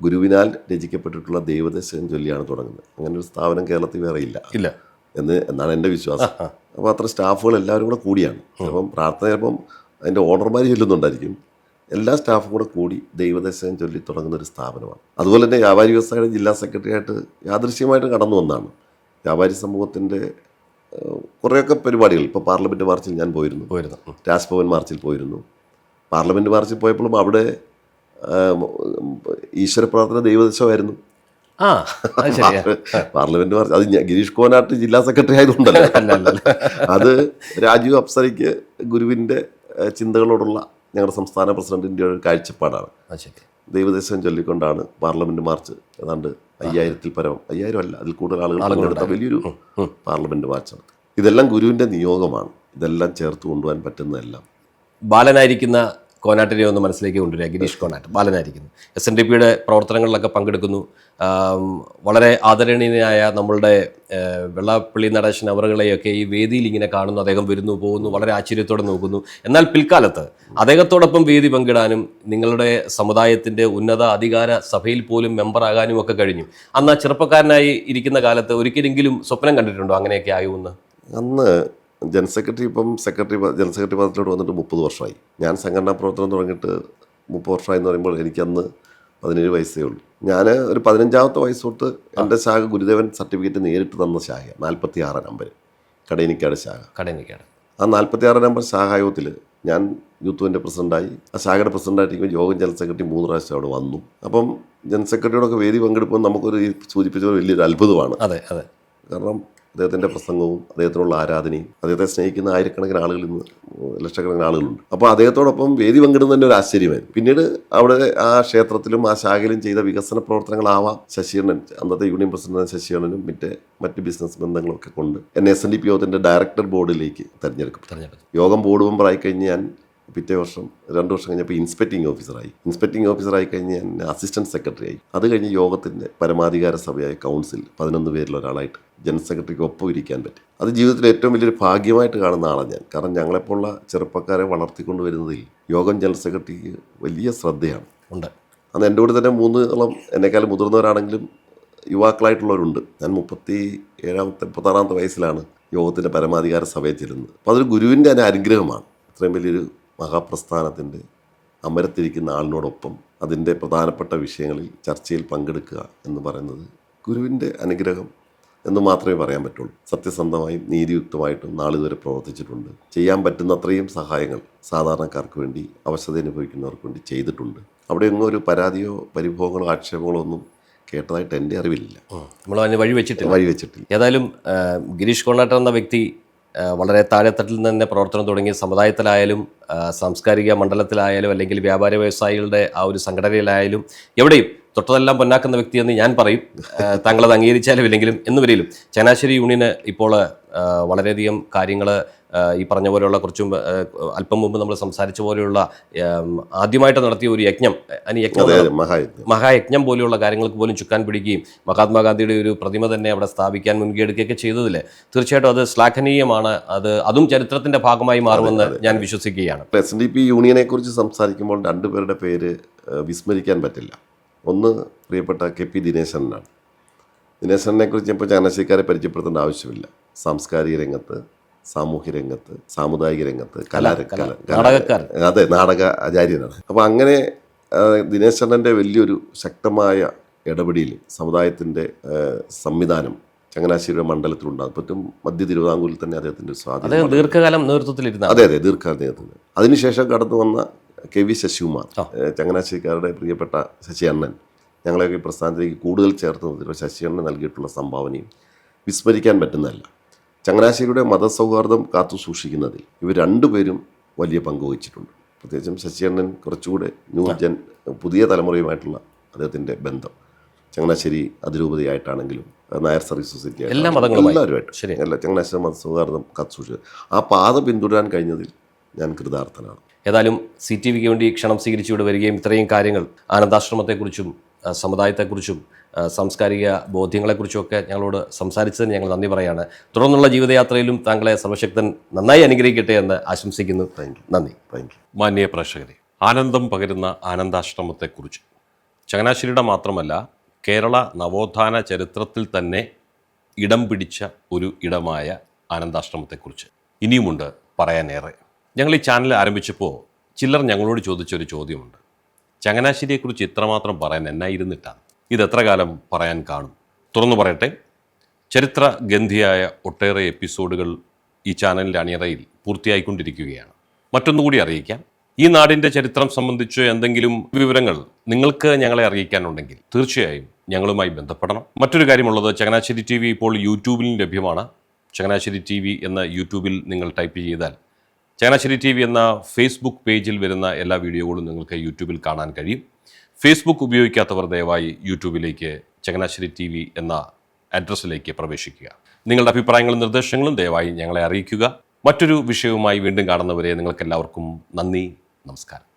ഗുരുവിനാൽ രചിക്കപ്പെട്ടിട്ടുള്ള ദൈവദശകം ചൊല്ലിയാണ് തുടങ്ങുന്നത്. അങ്ങനെ ഒരു സ്ഥാപനം കേരളത്തിൽ വേറെ ഇല്ല. ഇല്ല. എന്ന് എന്നാണ് എന്റെ വിശ്വാസം. അപ്പോൾ അത്ര സ്റ്റാഫുകൾ എല്ലാവരും കൂടെ കൂടിയാണ്. അപ്പം പ്രാർത്ഥന ചിലപ്പം അതിന്റെ ഓണർമാർ ചൊല്ലുന്നുണ്ടായിരിക്കും. എല്ലാ സ്റ്റാഫും കൂടെ കൂടി ദൈവദശകം ചൊല്ലി തുടങ്ങുന്ന ഒരു സ്ഥാപനമാണ്. അതുപോലെ തന്നെ വ്യാപാരി വ്യവസായയുടെ ജില്ലാ സെക്രട്ടറി ആയിട്ട് യാദൃശ്യമായിട്ട് കടന്നു വന്നാണ്. വ്യാപാരി സമൂഹത്തിന്റെ കുറേയൊക്കെ പരിപാടികൾ. ഇപ്പോൾ പാർലമെന്റ് മാർച്ചിൽ ഞാൻ പോയിരുന്നു. പോയിരുന്നു. രാജ്ഭവൻ മാർച്ചിൽ പോയിരുന്നു. പാർലമെന്റ് മാർച്ചിൽ പോയപ്പോഴും അവിടെ ഈശ്വര പ്രാർത്ഥന ദൈവദശമായിരുന്നു ആ പാർലമെന്റ് മാർച്ച് അത് ഗിരീഷ് കോനാട്ട് ജില്ലാ സെക്രട്ടറി ആയതുകൊണ്ടല്ല. അത് രാജീവ് അപ്സരയ്ക്ക് ഗുരുവിന്റെ ചിന്തകളോടുള്ള ഞങ്ങളുടെ സംസ്ഥാന പ്രസിഡന്റിന്റെ ഒരു കാഴ്ചപ്പാടാണ്. ദൈവദേശം ചൊല്ലിക്കൊണ്ടാണ് പാർലമെന്റ് മാർച്ച് ഏതാണ്ട് അയ്യായിരത്തിൽ പരം അയ്യായിരം അല്ല അതിൽ കൂടുതൽ ആളുകൾ പങ്കെടുത്ത വലിയൊരു പാർലമെന്റ് മാർച്ചാണ്. ഇതെല്ലാം ഗുരുവിന്റെ നിയോഗമാണ്. ഇതെല്ലാം ചേർത്ത് കൊണ്ടുപോകാൻ പറ്റുന്നതെല്ലാം. ബാലനായിരിക്കുന്ന കോനാട്ടിനെ ഒന്ന് മനസ്സിലേക്ക് കൊണ്ടുവരിക. ഗിരീഷ് കോനാട്ട് ബാലനായിരിക്കുന്നു. എസ് എൻ ഡി പിയുടെ പ്രവർത്തനങ്ങളിലൊക്കെ പങ്കെടുക്കുന്നു. വളരെ ആദരണീയനായ നമ്മളുടെ വെള്ളപ്പള്ളി നടേശൻ അവറുകളെയൊക്കെ ഈ വേദിയിൽ ഇങ്ങനെ കാണുന്നു. അദ്ദേഹം വരുന്നു പോകുന്നു വളരെ ആശ്ചര്യത്തോടെ നോക്കുന്നു. എന്നാൽ പിൽക്കാലത്ത് അദ്ദേഹത്തോടൊപ്പം വേദി പങ്കിടാനും നിങ്ങളുടെ സമുദായത്തിന്റെ ഉന്നത അധികാര സഭയിൽ പോലും മെമ്പറാകാനും ഒക്കെ കഴിഞ്ഞു. അന്ന് ആ ചെറുപ്പക്കാരനായി ഇരിക്കുന്ന കാലത്ത് ഒരിക്കലെങ്കിലും സ്വപ്നം കണ്ടിട്ടുണ്ടോ? അങ്ങനെയൊക്കെ ആയുമെന്ന് അന്ന് ജനറൽ സെക്രട്ടറി ഇപ്പം സെക്രട്ടറി ജനറൽ സെക്രട്ടറി പദത്തിലോട്ട് വന്നിട്ട് മുപ്പത് വർഷമായി. ഞാൻ സംഘടനാ പ്രവർത്തനം തുടങ്ങിയിട്ട് മുപ്പത് വർഷമായി എന്ന് പറയുമ്പോൾ എനിക്കന്ന് പതിനേഴ് വയസ്സേ ഉള്ളൂ. ഞാൻ ഒരു പതിനഞ്ചാമത്തെ വയസ്സ് തൊട്ട് എന്റെ ശാഖ ഗുരുദേവൻ സർട്ടിഫിക്കറ്റ് നേരിട്ട് തന്ന ശാഖ നാൽപ്പത്തി ആറ് നമ്പർ കടയനിക്കാട് ശാഖ. കടയനിക്കാട്. ആ നാൽപ്പത്തി ആറ് നമ്പർ ശാഖായോഗത്തിൽ ഞാൻ യൂത്തുവിന്റെ പ്രസിഡന്റായി ആ ശാഖയുടെ പ്രസിഡന്റായിട്ടിരിക്കുമ്പോൾ യോഗം ജനറൽ സെക്രട്ടറി മൂന്ന് പ്രാവശ്യം അവിടെ വന്നു. അപ്പം ജനറൽ സെക്രട്ടറിയോടൊക്കെ വേദി പങ്കെടുക്കുമ്പോൾ നമുക്കൊരു സൂചിപ്പിച്ച വലിയൊരു അത്ഭുതമാണ്. അതെ അതെ. കാരണം അദ്ദേഹത്തിന്റെ പ്രസംഗവും അദ്ദേഹത്തിനുള്ള ആരാധനയും അദ്ദേഹത്തെ സ്നേഹിക്കുന്ന ആയിരക്കണക്കിന് ആളുകൾ ഇന്ന് ലക്ഷക്കണക്കിന് ആളുകളുണ്ട്. അപ്പോൾ അദ്ദേഹത്തോടൊപ്പം വേദി പങ്കിടുന്നതിന്റെ തന്നെ ഒരു ആശ്ചര്യമായിരുന്നു. പിന്നീട് അവിടെ ആ ക്ഷേത്രത്തിലും ആ ശാഖയിലും ചെയ്ത വികസന പ്രവർത്തനങ്ങളാവാം ശശീകരണൻ അന്നത്തെ യൂണിയൻ പ്രസിഡന്റ് ശശീകരണനും മറ്റ് മറ്റ് ബിസിനസ് ബന്ധങ്ങളൊക്കെ കൊണ്ട് എന്നെ എസ് എൻ ഡി പി യോഗത്തിന്റെ ഡയറക്ടർ ബോർഡിലേക്ക് തെരഞ്ഞെടുക്കും യോഗം ബോർഡ് മെമ്പറായി കഴിഞ്ഞ് ഞാൻ പിറ്റേ വർഷം രണ്ട് വർഷം കഴിഞ്ഞപ്പോൾ ഇൻസ്പെക്ടിങ് ഓഫീസറായി ഇൻസ്പെക്ടിങ് ഓഫീസറായി കഴിഞ്ഞ് ഞാൻ അസിസ്റ്റന്റ് സെക്രട്ടറി ആയി. അത് കഴിഞ്ഞ് യോഗത്തിന്റെ പരമാധികാര സഭയായ കൗൺസിൽ പതിനൊന്ന് പേരിൽ ഒരാളായിട്ട് ജനറൽ സെക്രട്ടറിക്ക് ഒപ്പം ഇരിക്കാൻ പറ്റി. അത് ജീവിതത്തിൽ ഏറ്റവും വലിയൊരു ഭാഗ്യമായിട്ട് കാണുന്ന ആളാണ് ഞാൻ. കാരണം ഞങ്ങളെപ്പോലുള്ള ചെറുപ്പക്കാരെ വളർത്തിക്കൊണ്ട് വരുന്നതിൽ യോഗം ജനറൽ സെക്രട്ടറിക്ക് വലിയ ശ്രദ്ധയാണ്. ഉണ്ട്. അന്ന് എന്റെ കൂടെ തന്നെ മൂന്നോളം എന്നെക്കാളും മുതിർന്നവരാണെങ്കിലും യുവാക്കളായിട്ടുള്ളവരുണ്ട്. ഞാൻ മുപ്പത്തി ഏഴാമത്തെ മുപ്പത്താറാമത്തെ വയസ്സിലാണ് യോഗത്തിന്റെ പരമാധികാര സഭയിൽ ചെല്ലുന്നത് അപ്പോൾ അതൊരു ഗുരുവിന്റെ അനുഗ്രഹമാണ്. ഇത്രയും വലിയൊരു മഹാപ്രസ്ഥാനത്തിന്റെ അമരത്തിരിക്കുന്ന ആളിനോടൊപ്പം അതിന്റെ പ്രധാനപ്പെട്ട വിഷയങ്ങളിൽ ചർച്ചയിൽ പങ്കെടുക്കുക എന്ന് പറയുന്നത് ഗുരുവിന്റെ അനുഗ്രഹം എന്ന് മാത്രമേ പറയാൻ പറ്റുള്ളൂ. സത്യസന്ധമായും നീതിയുക്തമായിട്ടും നാളിതുവരെ പ്രവർത്തിച്ചിട്ടുണ്ട്. ചെയ്യാൻ പറ്റുന്ന അത്രയും സഹായങ്ങൾ സാധാരണക്കാർക്ക് വേണ്ടി അവശത അനുഭവിക്കുന്നവർക്ക് വേണ്ടി ചെയ്തിട്ടുണ്ട്. അവിടെ എങ്ങും ഒരു പരാതിയോ പരിഭവങ്ങളോ ആക്ഷേപങ്ങളോ ഒന്നും കേട്ടതായിട്ട് എന്റെ അറിവില്ല നമ്മൾ അതിന് വഴി വെച്ചിട്ടില്ല വഴി വെച്ചിട്ടില്ല ഏതായാലും ഗിരീഷ് കൊണ്ടാട്ടം എന്ന വ്യക്തി വളരെ താഴെത്തട്ടിൽ നിന്ന് തന്നെ പ്രവർത്തനം തുടങ്ങി സമുദായത്തിലായാലും സാംസ്കാരിക മണ്ഡലത്തിലായാലും അല്ലെങ്കിൽ വ്യാപാര വ്യവസായികളുടെ ആ ഒരു സംഘടനയിലായാലും എവിടെയും തൊട്ടതെല്ലാം പൊന്നാക്കുന്ന വ്യക്തിയെന്ന് ഞാൻ പറയും. താങ്കളത് അംഗീകരിച്ചാലും ഇല്ലെങ്കിലും എന്നുവരെയും ചങ്ങനാശ്ശേരി യൂണിയന് ഇപ്പോൾ വളരെയധികം കാര്യങ്ങൾ ഈ പറഞ്ഞ പോലെയുള്ള കുറച്ചും അല്പം മുമ്പ് നമ്മൾ സംസാരിച്ച പോലെയുള്ള ആദ്യമായിട്ട് നടത്തിയ ഒരു യജ്ഞം യജ്ഞം മഹായജ്ഞം. പോലെയുള്ള കാര്യങ്ങൾക്ക് പോലും ചുക്കാൻ പിടിക്കുകയും മഹാത്മാഗാന്ധിയുടെ ഒരു പ്രതിമ തന്നെ അവിടെ സ്ഥാപിക്കാൻ മുൻകൈ ചെയ്തതില്ലേ ചെയ്തതിൽ തീർച്ചയായിട്ടും അത് ശ്ലാഘനീയമാണ്. അത് അതും ചരിത്രത്തിന്റെ ഭാഗമായി മാറുമെന്ന് ഞാൻ വിശ്വസിക്കുകയാണ്. എസ് ഡി പി യൂണിയനെ കുറിച്ച് സംസാരിക്കുമ്പോൾ രണ്ടുപേരുടെ പേര് വിസ്മരിക്കാൻ പറ്റില്ല. ഒന്ന് പ്രിയപ്പെട്ട കെ പി ദിനേശനാണ്. ദിനേശനെ കുറിച്ച് ഇപ്പോൾ ചങ്ങനാശ്ശേരിക്കാരെ പരിചയപ്പെടുത്തേണ്ട ആവശ്യമില്ല. സാംസ്കാരിക രംഗത്ത് സാമൂഹ്യ രംഗത്ത് സാമുദായിക രംഗത്ത് കലാര കല അതെ നാടക ആചാര്യനാണ് അപ്പോൾ അങ്ങനെ ദിനേശ് ചന്ദ്രന്റെ വലിയൊരു ശക്തമായ ഇടപെടിയിൽ സമുദായത്തിന്റെ സംവിധാനം ചങ്ങനാശ്ശേരിയുടെ മണ്ഡലത്തിലുണ്ടാകും. പറ്റും മധ്യ തിരുവിതാംകൂറിൽ തന്നെ അദ്ദേഹത്തിന്റെ സ്വാധീനം ദീർഘകാലം നേതൃത്വത്തിലിരുന്ന അതെ അതെ ദീർഘകാല നേതൃത്വം അതിനുശേഷം കടന്നു വന്ന കെ വി ശശികുമാർ ചങ്ങനാശ്ശേരിക്കാരുടെ പ്രിയപ്പെട്ട ശശി അണ്ണൻ ഞങ്ങളെയൊക്കെ ഈ പ്രസ്ഥാനത്തിലേക്ക് കൂടുതൽ ചേർത്ത് നിർത്തിയിട്ട് ശശി അണ്ണൻ നൽകിയിട്ടുള്ള സംഭാവനയും വിസ്മരിക്കാൻ പറ്റുന്നതല്ല. ചങ്ങനാശ്ശേരിയുടെ മതസൗഹാർദ്ദം കാത്തു സൂക്ഷിക്കുന്നതിൽ ഇവർ രണ്ടുപേരും വലിയ പങ്ക് വഹിച്ചിട്ടുണ്ട്. പ്രത്യേകിച്ചും ശശികണ്ണൻ കുറച്ചുകൂടെ ന്യൂ ജൻ പുതിയ തലമുറയുമായിട്ടുള്ള അദ്ദേഹത്തിന്റെ ബന്ധം. ചങ്ങനാശ്ശേരി അതിരൂപതയായിട്ടാണെങ്കിലും നായർ സർവീസ് സൊസൈറ്റി എല്ലാ മതങ്ങളും എല്ലാവരുമായിട്ട് ശരി. അല്ല ചങ്ങനാശ്ശേരി മതസൗഹാർദ്ദം കാത്തു സൂക്ഷിച്ചത് ആ പാത പിന്തുടരാൻ കഴിഞ്ഞതിൽ ഞാൻ കൃതാർത്ഥനാണ്. ഏതായാലും സി ടി വിക്ക് വേണ്ടി ക്ഷണം സ്വീകരിച്ചുകൊണ്ട് വരികയും ഇത്രയും കാര്യങ്ങൾ ആനന്ദാശ്രമത്തെക്കുറിച്ചും സമുദായത്തെക്കുറിച്ചും സാംസ്കാരിക ബോധ്യങ്ങളെക്കുറിച്ചുമൊക്കെ ഞങ്ങളോട് സംസാരിച്ചതിന് ഞങ്ങൾ നന്ദി പറയാണ്. തുടർന്നുള്ള ജീവിതയാത്രയിലും താങ്കളെ സർവശക്തൻ നന്നായി അനുഗ്രഹിക്കട്ടെ എന്ന് ആശംസിക്കുന്നു. താങ്ക് യു നന്ദി. താങ്ക് യു മാന്യ പ്രേക്ഷകരെ ആനന്ദം പകരുന്ന ആനന്ദാശ്രമത്തെക്കുറിച്ച്. ചങ്ങനാശ്ശേരിയുടെ മാത്രമല്ല കേരള നവോത്ഥാന ചരിത്രത്തിൽ തന്നെ ഇടം പിടിച്ച ഒരു ഇടമായ ആനന്ദാശ്രമത്തെക്കുറിച്ച്. ഇനിയുമുണ്ട് പറയാനേറെ. ഞങ്ങൾ ഈ ചാനൽ ആരംഭിച്ചപ്പോൾ ചിലർ ഞങ്ങളോട് ചോദിച്ചൊരു ചോദ്യമുണ്ട്. ചങ്ങനാശ്ശേരിയെക്കുറിച്ച് ഇത്രമാത്രം പറയാൻ എന്നായിരുന്നിട്ടാണ്? ഇത് എത്ര കാലം പറയാൻ കാണും? തുറന്നു പറയട്ടെ. ചരിത്ര ഗന്ധിയായ ഒട്ടേറെ എപ്പിസോഡുകൾ ഈ ചാനലിന്റെ അണിയറയിൽ പൂർത്തിയായിക്കൊണ്ടിരിക്കുകയാണ്. മറ്റൊന്നുകൂടി അറിയിക്കാം. ഈ നാടിന്റെ ചരിത്രം സംബന്ധിച്ച് എന്തെങ്കിലും വിവരങ്ങൾ നിങ്ങൾക്ക് ഞങ്ങളെ അറിയിക്കാനുണ്ടെങ്കിൽ തീർച്ചയായും ഞങ്ങളുമായി ബന്ധപ്പെടണം. മറ്റൊരു കാര്യമുള്ളത് ചങ്ങനാശ്ശേരി ടി വി ഇപ്പോൾ യൂട്യൂബിലും ലഭ്യമാണ്. ചങ്ങനാശ്ശേരി ടി വി എന്ന യൂട്യൂബിൽ നിങ്ങൾ ടൈപ്പ് ചെയ്താൽ ചങ്ങനാശ്ശേരി ടി വി എന്ന ഫേസ്ബുക്ക് പേജിൽ വരുന്ന എല്ലാ വീഡിയോകളും നിങ്ങൾക്ക് യൂട്യൂബിൽ കാണാൻ കഴിയും. ഫേസ്ബുക്ക് ഉപയോഗിക്കാത്തവർ ദയവായി യൂട്യൂബിലേക്ക് ചങ്ങനാശ്ശേരി ടി വി എന്ന അഡ്രസ്സിലേക്ക് പ്രവേശിക്കുക. നിങ്ങളുടെ അഭിപ്രായങ്ങളും നിർദ്ദേശങ്ങളും ദയവായി ഞങ്ങളെ അറിയിക്കുക. മറ്റൊരു വിഷയവുമായി വീണ്ടും കാണുന്നവരെ നിങ്ങൾക്കെല്ലാവർക്കും നന്ദി നമസ്കാരം.